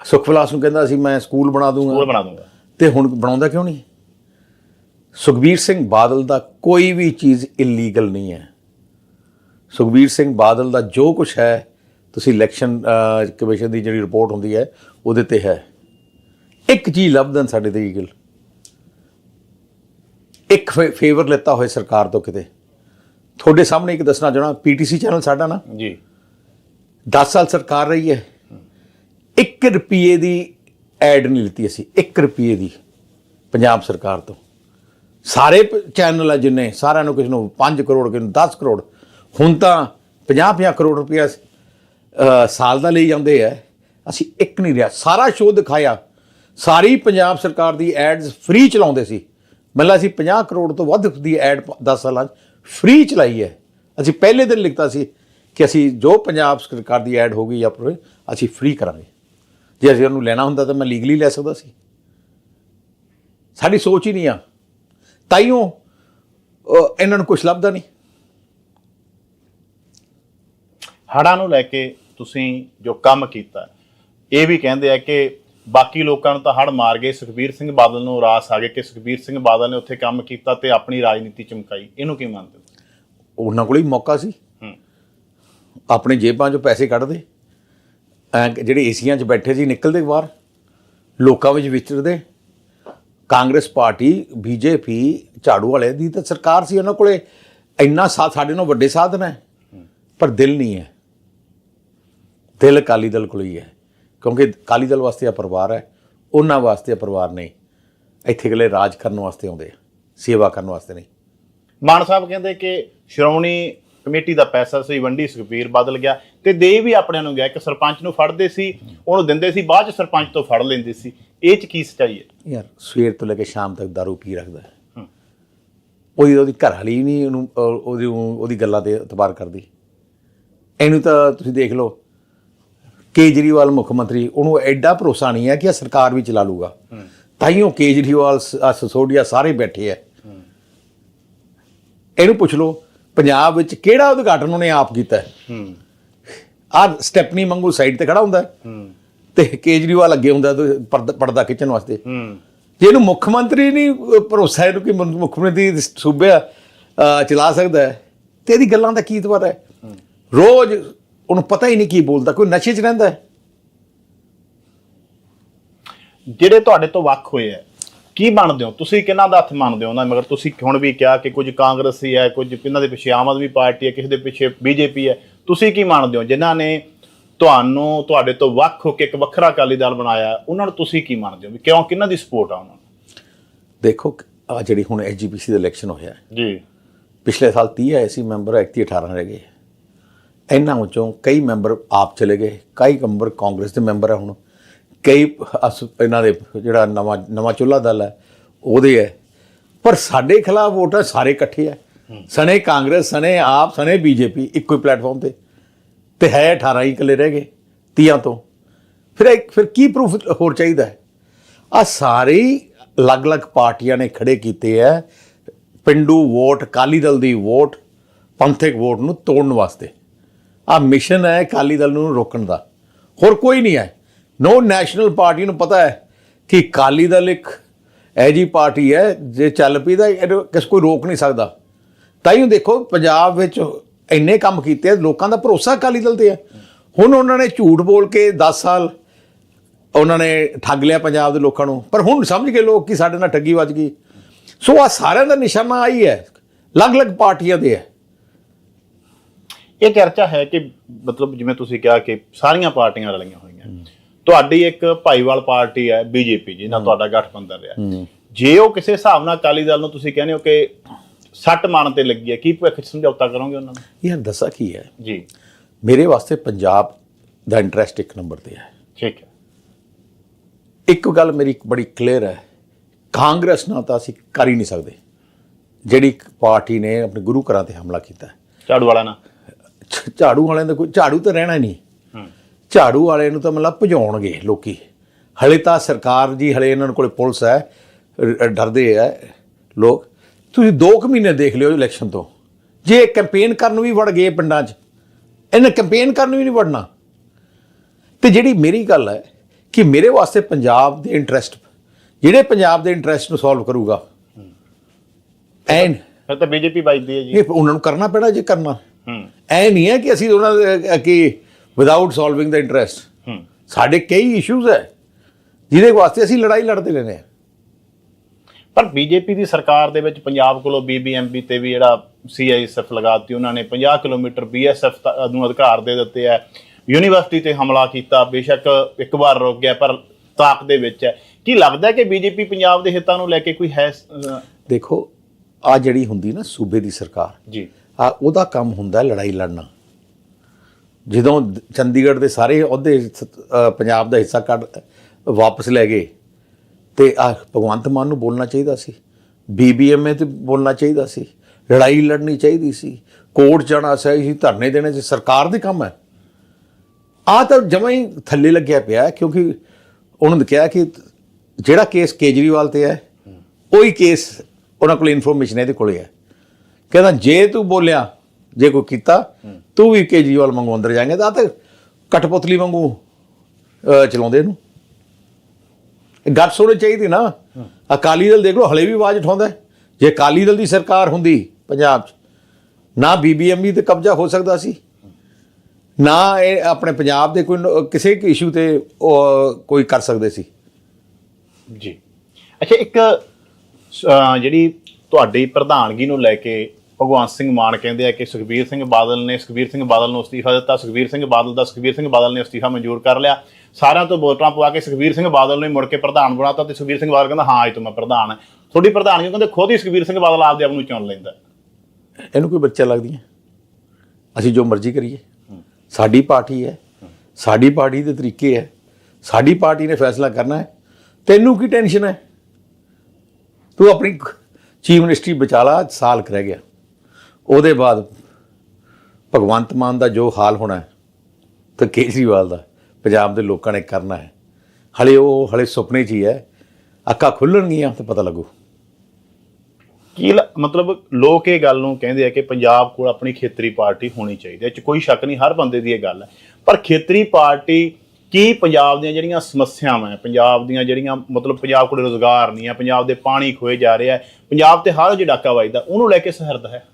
B: ਸੁਖਵਿਲਾਸ ਨੂੰ ਕਹਿੰਦਾ ਸੀ ਮੈਂ ਸਕੂਲ ਬਣਾ
A: ਉਹ
B: ਦੂੰਗਾ
A: ਬਣਾ ਦੂੰਗਾ।
B: ਤੇ ਹੁਣ ਬਣਾਉਂਦਾ ਕਿਉਂ ਨਹੀਂ? ਸੁਖਬੀਰ ਸਿੰਘ ਬਾਦਲ ਦਾ ਕੋਈ ਵੀ ਚੀਜ਼ ਇਲੀਗਲ ਨਹੀਂ ਹੈ। ਸੁਖਬੀਰ ਸਿੰਘ ਬਾਦਲ ਦਾ ਜੋ ਕੁਝ ਹੈ ਤੁਸੀਂ ਇਲੈਕਸ਼ਨ ਕਮਿਸ਼ਨ ਦੀ ਜਿਹੜੀ ਰਿਪੋਰਟ ਹੁੰਦੀ ਹੈ ਉਹਦੇ ਤੇ ਹੈ। ਇੱਕ ਚੀਜ਼ ਲੱਭਦਨ ਸਾਡੇ ਤੇ ਈਗਲ ਇੱਕ ਫੇਵਰ ਲੈਤਾ ਹੋਏ ਸਰਕਾਰ ਤੋਂ ਕਿਤੇ। ਤੁਹਾਡੇ ਸਾਹਮਣੇ ਇੱਕ ਦੱਸਣਾ ਚਾਹਣਾ ਪੀਟੀਸੀ ਚੈਨਲ ਸਾਡਾ ਨਾ।
A: ਜੀ।
B: 10 ਸਾਲ ਸਰਕਾਰ ਰਹੀ ਹੈ। 1 ਰੁਪਏ ਦੀ ਐਡ ਨਹੀਂ ਲਿੱਤੀ ਅਸੀਂ 1 ਰੁਪਏ ਦੀ ਪੰਜਾਬ ਸਰਕਾਰ ਤੋਂ। ਸਾਰੇ ਪ- ਚੈਨਲ ਆ ਜਿੰਨੇ, ਸਾਰਿਆਂ ਨੂੰ ਕਿਸੇ ਨੂੰ 5 ਕਰੋੜ, ਕਿਸੇ ਨੂੰ 10 ਕਰੋੜ। ਹੁਣ ਤਾਂ 50-50 ਕਰੋੜ ਰੁਪਇਆ ਸਾਲ ਦਾ ਲਈ ਜਾਂਦੇ ਆ। ਅਸੀਂ ਇੱਕ ਨਹੀਂ ਰਿਹਾ, ਸਾਰਾ ਸ਼ੋਅ ਦਿਖਾਇਆ। ਸਾਰੀ ਪੰਜਾਬ ਸਰਕਾਰ ਦੀ ਐਡਸ ਫ੍ਰੀ ਚਲਾਉਂਦੇ ਸੀ। ਮਤਲਬ ਅਸੀਂ 50 ਕਰੋੜ ਤੋਂ ਵੱਧ ਦੀ ਐਡ 10 ਸਾਲਾਂ 'ਚ ਫ੍ਰੀ ਚਲਾਈ ਹੈ। ਅਸੀਂ ਪਹਿਲੇ ਦਿਨ ਲਿਖਤਾ ਸੀ ਕਿ ਅਸੀਂ ਜੋ ਪੰਜਾਬ ਸਰਕਾਰ ਦੀ ਐਡ ਹੋਗੀ ਜਾਂ ਅਸੀਂ ਫ੍ਰੀ ਕਰਾਂਗੇ। ਜੇ ਅਸੀਂ ਉਹਨੂੰ ਲੈਣਾ ਹੁੰਦਾ ਤਾਂ ਮੈਂ ਲੀਗਲੀ ਲੈ ਸਕਦਾ ਸੀ। ਸਾਡੀ ਸੋਚ ਹੀ ਨਹੀਂ ਆ। ਤਾਈਓ ਇਹਨਾਂ ਨੂੰ ਕੁਝ ਲੱਭਦਾ ਨਹੀਂ।
A: ਹੜਾਂ ਨੂੰ ਲੈ ਕੇ ਤੁਸੀਂ ਜੋ ਕੰਮ ਕੀਤਾ ਇਹ ਵੀ ਕਹਿੰਦੇ ਆ ਕਿ ਬਾਕੀ ਲੋਕਾਂ ਨੂੰ ਤਾਂ ਹੜ ਮਾਰ ਗਏ। ਸੁਖਬੀਰ ਸਿੰਘ ਬਾਦਲ ਨੂੰ ਰਾਸ ਆ ਗਏ ਕਿ ਸੁਖਬੀਰ ਸਿੰਘ ਬਾਦਲ ਨੇ ਉੱਥੇ ਕੰਮ ਕੀਤਾ ਤੇ ਆਪਣੀ ਰਾਜਨੀਤੀ ਚਮਕਾਈ। ਇਹਨੂੰ ਕੀ ਮੰਨਦੇ
B: ਉਹਨਾਂ ਕੋਲ ਹੀ ਮੌਕਾ ਸੀ। ਆਪਣੇ ਜੇਬਾਂ 'ਚੋਂ ਪੈਸੇ ਕੱਢਦੇ। ਜਿਹੜੇ ਏਸੀਆਂ 'ਚ ਬੈਠੇ ਸੀ ਨਿਕਲਦੇ ਬਾਹਰ, ਲੋਕਾਂ ਵਿੱਚ ਵਿਚਰਦੇ। ਕਾਂਗਰਸ ਪਾਰਟੀ, ਬੀਜੇਪੀ, ਝਾੜੂ ਵਾਲੇ ਦੀ ਤਾਂ ਸਰਕਾਰ ਸੀ ਉਹਨਾਂ ਕੋਲੇ। ਇੰਨਾ ਸਾਥ ਸਾਡੇ ਨਾਲ ਵੱਡੇ ਸਾਧਨ ਹੈ। ਪਰ ਦਿਲ ਨਹੀਂ ਹੈ। ਦਿਲ ਅਕਾਲੀ ਦਲ ਕੋਲ ਹੀ ਹੈ। ਕਿਉਂਕਿ ਅਕਾਲੀ ਦਲ ਵਾਸਤੇ ਆ ਪਰਿਵਾਰ ਹੈ। ਉਹਨਾਂ ਵਾਸਤੇ ਆ ਪਰਿਵਾਰ ਨਹੀਂ। ਇੱਥੇ ਅਗਲੇ ਰਾਜ ਕਰਨ ਵਾਸਤੇ ਆਉਂਦੇ ਆ। ਸੇਵਾ ਕਰਨ ਵਾਸਤੇ ਨਹੀਂ।
A: ਮਾਨ ਸਾਹਿਬ ਕਹਿੰਦੇ ਕਿ ਸ਼੍ਰੋਮਣੀ ਕਮੇਟੀ ਦਾ ਪੈਸਾ ਸੀ, ਵੰਡੀ ਸੁਖਬੀਰ ਬਦਲ ਗਿਆ। ਤੇ ਦੇ ਵੀ ਆਪਣਿਆਂ ਨੂੰ ਗਿਆ ਇੱਕ ਸਰਪੰਚ ਨੂੰ ਫੜਦੇ ਸੀ ਉਹਨੂੰ ਦਿੰਦੇ ਸੀ ਬਾਅਦ ਚ ਸਰਪੰਚ ਤੋਂ ਫੜ ਲੈਂਦੇ ਸੀ। ਇਹ ਚ ਕੀ ਸਚਾਈ ਹੈ?
B: ਯਾਰ ਸਵੇਰ ਤੋਂ ਲੈ ਕੇ ਸ਼ਾਮ ਤੱਕ ਦਾਰੂ ਪੀ ਰੱਖਦਾ। ਉਹਦੀ ਉਹਦੀ ਘਰ ਵਾਲੀ ਨਹੀਂ ਉਹਨੂੰ ਉਹਦੀ ਉਹਦੀ ਗੱਲਾਂ ਤੇ ਇਤਬਾਰ ਕਰਦੀ। ਇਹਨੂੰ ਤਾਂ ਤੁਸੀਂ ਦੇਖ ਲਓ ਕੇਜਰੀਵਾਲ ਮੁੱਖ ਮੰਤਰੀ ਉਹਨੂੰ ਐਡਾ ਭਰੋਸਾ ਨਹੀਂ ਹੈ ਕਿ ਇਹ ਸਰਕਾਰ ਵੀ ਚਲਾ ਲੂਗਾ। ਤਾਈਓ ਕੇਜਰੀਵਾਲ ਸਸੋਡੀਆ ਸਾਰੇ ਬੈਠੇ ਆ ਇਹਨੂੰ ਪੁੱਛ ਲਓ ਪੰਜਾਬ ਵਿੱਚ ਕਿਹੜਾ ਉਦਘਾਟਨ ਉਹਨੇ ਆਪ ਕੀਤਾ ਹੈ। ਆਹ ਸਟੈਪਨੀ ਮੰਗੂ ਸਾਈਡ ਤੇ ਖੜਾ ਹੁੰਦਾ ਤੇ ਕੇਜਰੀਵਾਲ ਅੱਗੇ ਹੁੰਦਾ ਪਰਦਾ ਖਿੱਚਣ ਵਾਸਤੇ। ਜੇ ਇਹਨੂੰ ਮੁੱਖ ਮੰਤਰੀ ਨਹੀਂ ਭਰੋਸਾ ਇਹਨੂੰ ਕਿ ਮੁੱਖ ਮੰਤਰੀ ਸੂਬੇ ਚਲਾ ਸਕਦਾ ਹੈ ਤੇ ਇਹਦੀ ਗੱਲਾਂ ਦਾ ਕੀ ਤਵਰ ਹੈ? ਰੋਜ਼ ਉਹਨੂੰ ਪਤਾ ਹੀ ਨਹੀਂ ਕੀ ਬੋਲਦਾ ਕੋਈ ਨਸ਼ੇ 'ਚ ਰਹਿੰਦਾ ਹੈ।
A: ਜਿਹੜੇ ਤੁਹਾਡੇ ਤੋਂ ਵੱਖ ਹੋਏ ਆ ਕੀ ਮੰਨਦੇ ਹੋ? ਤੁਸੀਂ ਕਿਹਨਾਂ ਦਾ ਹੱਥ ਮੰਨਦੇ ਹੋ ਨਾ ਮਗਰ ਤੁਸੀਂ ਹੁਣ ਵੀ ਕਿਹਾ ਕਿ ਕੁਝ ਕਾਂਗਰਸੀ ਹੈ ਕੁਝ ਕਿਹਨਾਂ ਦੇ ਪਿੱਛੇ ਆਮ ਆਦਮੀ ਪਾਰਟੀ ਹੈ ਕਿਸੇ ਦੇ ਪਿੱਛੇ ਬੀਜੇਪੀ ਹੈ। ਤੁਸੀਂ ਕੀ ਮੰਨਦੇ ਹੋ? ਜਿਨ੍ਹਾਂ ਨੇ ਤੁਹਾਨੂੰ ਤੁਹਾਡੇ ਤੋਂ ਵੱਖ ਹੋ ਕੇ ਇੱਕ ਵੱਖਰਾ ਅਕਾਲੀ ਦਲ ਬਣਾਇਆ ਉਹਨਾਂ ਨੂੰ ਤੁਸੀਂ ਕੀ ਮੰਨਦੇ ਹੋ? ਵੀ ਕਿਉਂ ਕਿਹਨਾਂ ਦੀ ਸਪੋਰਟ ਆ ਉਹਨਾਂ ਨੂੰ?
B: ਦੇਖੋ ਆ ਜਿਹੜੀ ਹੁਣ ਐਸਜੀਪੀਸੀ ਦਾ ਇਲੈਕਸ਼ਨ ਹੋਇਆ
A: ਜੀ।
B: ਪਿਛਲੇ ਸਾਲ 30 ਆਏ ਸੀ ਮੈਂਬਰ ਐਕਤੀ 18 ਰਹਿ ਗਏ। ਇਹਨਾਂ ਵਿੱਚੋਂ ਕਈ ਮੈਂਬਰ ਆਪ ਚਲੇ ਗਏ। ਕਈ ਮੈਂਬਰ ਕਾਂਗਰਸ ਦੇ ਮੈਂਬਰ ਹੈ ਹੁਣ। ਕਈ ਇਹਨਾਂ ਦੇ ਜਿਹੜਾ ਨਵਾਂ ਨਵਾਂ ਚੁੱਲਾ ਦਲ ਹੈ ਉਹਦੇ ਹੈ। ਪਰ ਸਾਡੇ ਖਿਲਾਫ ਵੋਟਰ ਸਾਰੇ ਇਕੱਠੇ ਹੈ ਸਣੇ ਕਾਂਗਰਸ, ਸਣੇ ਆਪ, ਸਣੇ ਬੀਜੇਪੀ ਇੱਕੋ ਹੀ ਪਲੇਟਫਾਰਮ ਤੇ। ਤੇ ਹੈ 18 ਹੀ ਇਕੱਲੇ ਰਹਿ ਗਏ ਤੀਆਂ ਤੋਂ। ਫਿਰ ਇੱਕ ਫਿਰ ਕੀ ਪ੍ਰੂਫ ਹੋਰ ਚਾਹੀਦਾ ਹੈ? ਆ ਸਾਰੇ ਅਲੱਗ-ਅਲੱਗ ਪਾਰਟੀਆਂ ਨੇ ਖੜੇ ਕੀਤੇ ਹੈ ਪਿੰਡੂ ਵੋਟ, ਅਕਾਲੀ ਦਲ ਦੀ ਵੋਟ, ਪੰਥਕ ਵੋਟ ਨੂੰ ਤੋੜਨ ਵਾਸਤੇ। ਆ ਮਿਸ਼ਨ ਹੈ ਅਕਾਲੀ ਦਲ ਨੂੰ ਰੋਕਣ ਦਾ। ਹੋਰ ਕੋਈ ਨਹੀਂ ਹੈ। ਨੋ ਨੈਸ਼ਨਲ ਪਾਰਟੀ ਨੂੰ ਪਤਾ ਹੈ ਕਿ ਅਕਾਲੀ ਦਲ ਇੱਕ ਐਜੀ ਪਾਰਟੀ ਹੈ, ਜੇ ਚੱਲ ਪਈ ਤਾਂ ਇਹਨੂੰ ਕਿਸ ਕੋਈ ਰੋਕ ਨਹੀਂ ਸਕਦਾ। ਤਾਈਓ ਦੇਖੋ ਪੰਜਾਬ ਵਿੱਚ ਇੰਨੇ ਕੰਮ ਕੀਤੇ ਲੋਕਾਂ ਦਾ ਭਰੋਸਾ ਅਕਾਲੀ ਦਲ ਤੇ ਹੈ ਹੁਣ ਉਹਨਾਂ ਨੇ ਝੂਠ ਬੋਲ ਕੇ 10 ਸਾਲ ਉਹਨਾਂ ਨੇ ਠੱਗ ਲਿਆ ਪੰਜਾਬ ਦੇ ਲੋਕਾਂ ਨੂੰ। ਪਰ ਹੁਣ ਸਮਝ ਗਏ ਲੋਕ ਕਿ ਸਾਡੇ ਨਾਲ ਠੱਗੀ ਵੱਜ ਗਈ। ਸੋ ਆ ਸਾਰਿਆਂ ਦਾ ਨਿਸ਼ਾਨਾ ਆਈ ਹੈ ਅਲੱਗ-ਅਲੱਗ ਪਾਰਟੀਆਂ ਦੇ ਹੈ
A: ਇਹ ਚਰਚਾ ਹੈ ਕਿ ਮਤਲਬ ਜਿਵੇਂ ਤੁਸੀਂ ਕਿਹਾ ਕਿ ਸਾਰੀਆਂ ਪਾਰਟੀਆਂ ਰਲੀਆਂ ਹੋਈਆਂ। ਤੁਹਾਡੀ ਇੱਕ ਭਾਈਵਾਲ ਪਾਰਟੀ ਹੈ ਬੀਜੇਪੀ ਜਿਹਨਾਂ ਤੁਹਾਡਾ ਗਠਬੰਧਨ ਰਿਹਾ। ਜੇ ਉਹ ਕਿਸੇ ਹਿਸਾਬ ਨਾਲ ਅਕਾਲੀ ਦਲ ਨੂੰ ਤੁਸੀਂ ਕਹਿੰਦੇ ਹੋ ਕਿ ਸੱਟ ਮਾਰਨ ਤੇ ਲੱਗੀ ਹੈ। ਕੀ ਭਵਿੱਖ ਸਮਝੌਤਾ ਕਰੋਗੇ ਉਹਨਾਂ ਨੂੰ?
B: ਯਾਰ ਦੱਸਾਂ ਕੀ ਹੈ?
A: ਜੀ।
B: ਮੇਰੇ ਵਾਸਤੇ ਪੰਜਾਬ ਦਾ ਇੰਟਰਸਟ ਇੱਕ ਨੰਬਰ ਤੇ ਹੈ।
A: ਠੀਕ ਹੈ।
B: ਇੱਕ ਗੱਲ ਮੇਰੀ ਬੜੀ ਕਲੀਅਰ ਹੈ। ਕਾਂਗਰਸ ਨਾਲ ਤਾਂ ਅਸੀਂ ਕਰ ਹੀ ਨਹੀਂ ਸਕਦੇ। ਜਿਹੜੀ ਪਾਰਟੀ ਨੇ ਆਪਣੇ ਗੁਰੂ ਘਰਾਂ ਤੇ ਹਮਲਾ ਕੀਤਾ।
A: ਝਾੜੂ ਵਾਲਾ ਨਾ
B: ਝਾੜੂ ਵਾਲਿਆਂ ਦਾ ਕੋਈ ਝਾੜੂ ਤਾਂ ਰਹਿਣਾ ਨਹੀਂ।
A: ਹੂੰ।
B: ਝਾੜੂ ਵਾਲੇ ਨੂੰ ਤਾਂ ਮਤਲਬ ਭਜਾਉਣਗੇ ਲੋਕੀ। ਹਲੇ ਤਾਂ ਸਰਕਾਰ ਜੀ ਹਲੇ ਇਹਨਾਂ ਕੋਲੇ ਪੁਲਿਸ ਹੈ। ਡਰਦੇ ਹੈ ਲੋਕ। ਤੁਸੀਂ 2 ਕੁ ਮਹੀਨੇ ਦੇਖ ਲਿਓ ਇਲੈਕਸ਼ਨ ਤੋਂ। ਜੇ ਕੈਂਪੇਨ ਕਰਨ ਵੀ ਵੜ ਗਏ ਪਿੰਡਾਂ 'ਚ ਇਹਨੇ ਕੈਂਪੇਨ ਕਰਨ ਵੀ ਨਹੀਂ ਵੜਨਾ। ਤੇ ਜਿਹੜੀ ਮੇਰੀ ਗੱਲ ਹੈ ਕਿ ਮੇਰੇ ਵਾਸਤੇ ਪੰਜਾਬ ਦੇ ਇੰਟਰਸਟ ਜਿਹੜੇ ਪੰਜਾਬ ਦੇ ਇੰਟਰਸਟ ਨੂੰ ਸੋਲਵ ਕਰੂਗਾ ਐਨ
A: ਫਿਰ ਤਾਂ ਬੀਜੇਪੀ ਵੱਜਦੀ ਹੈ ਜੀ।
B: ਇਹ ਉਹਨਾਂ ਨੂੰ ਕਰਨਾ ਪੈਣਾ ਜੇ ਕਰਨਾ। ਐ ਨਹੀਂ ਹੈ ਕਿ ਅਸੀਂ ਉਹਨਾਂ ਦੇ ਕਿ ਵਿਦਆਊਟ ਸੋਲਵਿੰਗ ਦਾ ਇੰਟਰਸਟ ਸਾਡੇ ਕਈ ਇਸ਼ੂਜ਼ ਹੈ ਜਿਹਦੇ ਵਾਸਤੇ ਅਸੀਂ ਲੜਾਈ ਲੜਦੇ ਰਹਿੰਦੇ ਹਾਂ।
A: ਪਰ ਬੀਜੇਪੀ ਦੀ ਸਰਕਾਰ ਦੇ ਵਿੱਚ ਪੰਜਾਬ ਕੋਲੋਂ ਬੀਬੀਐਮਬੀ ਤੇ ਵੀ ਜਿਹੜਾ ਸੀਆਈਐਸਐਫ ਲਗਾਤੀ ਉਹਨਾਂ ਨੇ 50 ਕਿਲੋਮੀਟਰ ਬੀਐਸਐਫ ਨੂੰ ਅਧਿਕਾਰ ਦੇ ਦਿੱਤੇ ਹੈ। ਯੂਨੀਵਰਸਿਟੀ ਤੇ ਹਮਲਾ ਕੀਤਾ ਬੇਸ਼ੱਕ ਇੱਕ ਵਾਰ ਰੁਕ ਗਿਆ ਪਰ ਤਾਕ ਦੇ ਵਿੱਚ ਹੈ। ਕੀ ਲੱਗਦਾ ਹੈ ਕਿ ਬੀਜੇਪੀ ਪੰਜਾਬ ਦੇ ਹਿੱਤਾਂ ਨੂੰ ਲੈ ਕੇ ਕੋਈ ਹੈ
B: ਦੇਖੋ ਆ ਜਿਹੜੀ ਹੁੰਦੀ ਨਾ ਸੂਬੇ ਦੀ ਸਰਕਾਰ
A: ਜੀ।
B: ਆ ਉਹਦਾ ਕੰਮ ਹੁੰਦਾ ਲੜਾਈ ਲੜਨਾ। ਜਦੋਂ ਚੰਡੀਗੜ੍ਹ ਦੇ ਸਾਰੇ ਅਹੁਦੇ ਪੰਜਾਬ ਦਾ ਹਿੱਸਾ ਕੱਢ ਵਾਪਸ ਲੈ ਗਏ ਤੇ ਆ ਭਗਵੰਤ ਮਾਨ ਨੂੰ ਬੋਲਣਾ ਚਾਹੀਦਾ ਸੀ। ਬੀਬੀਐਮਏ ਤੇ ਬੋਲਣਾ ਚਾਹੀਦਾ ਸੀ। ਲੜਾਈ ਲੜਨੀ ਚਾਹੀਦੀ ਸੀ। ਕੋਰਟ ਜਾਣਾ ਸੀ ਧਰਨੇ ਦੇਣੇ ਸੀ। ਸਰਕਾਰ ਦੇ ਕੰਮ ਹੈ। ਆ ਤਾਂ ਜਮਾਂ ਹੀ ਥੱਲੇ ਲੱਗਿਆ ਪਿਆ ਕਿਉਂਕਿ ਉਹਨਾਂ ਨੇ ਕਿਹਾ ਕਿ ਜਿਹੜਾ ਕੇਸ ਕੇਜਰੀਵਾਲ ਤੇ ਹੈ, ਉਹੀ ਕੇਸ ਉਹਨਾਂ ਕੋਲ ਇਨਫੋਰਮੇਸ਼ਨ ਇਹਦੇ ਕੋਲੇ ਹੈ। ਕਹਿੰਦਾ, ਜੇ ਤੂੰ ਬੋਲਿਆ, ਜੇ ਕੋਈ ਕੀਤਾ, ਤੂੰ ਵੀ ਕੇਜਰੀਵਾਲ ਵਾਂਗੂ ਅੰਦਰ ਜਾਏਂਗੇ, ਤਾਂ ਆਹ ਤਾਂ ਕਠਪੁਤਲੀ ਵਾਂਗੂ ਚਲਾਉਂਦੇ ਇਹਨੂੰ। ਗੱਲ ਸੁਣਨੀ ਚਾਹੀਦੀ ਨਾ। ਅਕਾਲੀ ਦਲ ਦੇਖ ਲਓ ਹਲੇ ਵੀ ਆਵਾਜ਼ ਉਠਾਉਂਦਾ। ਜੇ ਅਕਾਲੀ ਦਲ ਦੀ ਸਰਕਾਰ ਹੁੰਦੀ ਪੰਜਾਬ 'ਚ ਨਾ ਬੀਬੀਐਮਬੀ ਤੇ ਕਬਜ਼ਾ ਹੋ ਸਕਦਾ ਸੀ। ਨਾ ਇਹ ਆਪਣੇ ਪੰਜਾਬ ਦੇ ਕੋਈ ਕਿਸੇ ਇਸ਼ੂ ਤੇ ਉਹ ਕੋਈ ਕਰ ਸਕਦੇ ਸੀ।
A: ਜੀ। ਅੱਛਾ ਇੱਕ ਜਿਹੜੀ ਤੁਹਾਡੀ ਪ੍ਰਧਾਨਗੀ ਨੂੰ ਲੈ ਕੇ ਭਗਵੰਤ ਸਿੰਘ ਮਾਨ ਕਹਿੰਦੇ ਆ ਕਿ ਸੁਖਬੀਰ ਸਿੰਘ ਬਾਦਲ ਨੇ ਸੁਖਬੀਰ ਸਿੰਘ ਬਾਦਲ ਨੂੰ ਅਸਤੀਫਾ ਦਿੱਤਾ ਸੁਖਬੀਰ ਸਿੰਘ ਬਾਦਲ ਦਾ ਸੁਖਬੀਰ ਸਿੰਘ ਬਾਦਲ ਨੇ ਅਸਤੀਫਾ ਮਨਜ਼ੂਰ ਕਰ ਲਿਆ। ਸਾਰਿਆਂ ਤੋਂ ਵੋਟਾਂ ਪਵਾ ਕੇ ਸੁਖਬੀਰ ਸਿੰਘ ਬਾਦਲ ਨੂੰ ਹੀ ਮੁੜ ਕੇ ਪ੍ਰਧਾਨ ਬਣਾਤਾ ਤੇ ਸੁਖਬੀਰ ਸਿੰਘ ਬਾਦਲ ਕਹਿੰਦਾ ਹਾਂ ਅੱਜ ਤੋਂ ਮੈਂ ਪ੍ਰਧਾਨ ਹਾਂ। ਤੁਹਾਡੀ ਪ੍ਰਧਾਨਗੀ ਕਹਿੰਦੇ ਖੁਦ ਹੀ ਸੁਖਬੀਰ ਸਿੰਘ ਬਾਦਲ ਆਪਦੇ ਆਪ ਨੂੰ ਚੁਣ ਲੈਂਦਾ
B: ਇਹਨੂੰ ਕੋਈ ਬੱਚਾ ਲੱਗਦੀ ਹੈ ਅਸੀਂ ਜੋ ਮਰਜ਼ੀ ਕਰੀਏ। ਸਾਡੀ ਪਾਰਟੀ ਹੈ। ਸਾਡੀ ਪਾਰਟੀ ਦੇ ਤਰੀਕੇ ਹੈ। ਸਾਡੀ ਪਾਰਟੀ ਨੇ ਫੈਸਲਾ ਕਰਨਾ ਹੈ। ਤੈਨੂੰ ਕੀ ਟੈਨਸ਼ਨ ਹੈ? ਤੂੰ ਆਪਣੀ ਚੀਫ ਮਿਨਿਸਟਰੀ ਬਚਾ ਲਾ ਸਾਲ ਕੁ ਰਹਿ ਗਿਆ। ਉਹਦੇ ਬਾਅਦ ਭਗਵੰਤ ਮਾਨ ਦਾ ਜੋ ਹਾਲ ਹੋਣਾ ਤੇ ਕੇਜਰੀਵਾਲ ਦਾ ਪੰਜਾਬ ਦੇ ਲੋਕਾਂ ਨੇ ਕਰਨਾ ਹੈ। ਹਲੇ ਉਹ ਹਲੇ ਸੁਪਨੇ 'ਚ ਹੀ ਹੈ। ਅੱਖਾਂ ਖੁੱਲਣਗੀਆਂ ਤੇ ਪਤਾ ਲੱਗੂ।
A: ਕੀ ਲ- ਮਤਲਬ ਲੋਕ ਇਹ ਗੱਲ ਨੂੰ ਕਹਿੰਦੇ ਆ ਕਿ ਪੰਜਾਬ ਕੋਲ ਆਪਣੀ ਖੇਤਰੀ ਪਾਰਟੀ ਹੋਣੀ ਚਾਹੀਦੀ ਹੈ। ਇਹ ਚ ਕੋਈ ਸ਼ੱਕ ਨਹੀਂ ਹਰ ਬੰਦੇ ਦੀ ਇਹ ਗੱਲ ਹੈ। ਪਰ ਖੇਤਰੀ ਪਾਰਟੀ ਕੀ ਪੰਜਾਬ ਦੀਆਂ ਜਿਹੜੀਆਂ ਸਮੱਸਿਆਵਾਂ ਹੈ ਪੰਜਾਬ ਦੀਆਂ ਜਿਹੜੀਆਂ ਮਤਲਬ ਪੰਜਾਬ ਕੋਲ ਰੋਜ਼ਗਾਰ ਨਹੀਂ ਹੈ ਪੰਜਾਬ ਦੇ ਪਾਣੀ ਖੋਏ ਜਾ ਰਿਹਾ ਹੈ ਪੰਜਾਬ ਤੇ ਹਰ ਜਿਹੜਾ ਡਾਕਾ ਵੱਜਦਾ ਉਹਨੂੰ ਲੈ ਕੇ ਸਹਿਰਦ ਹੈ।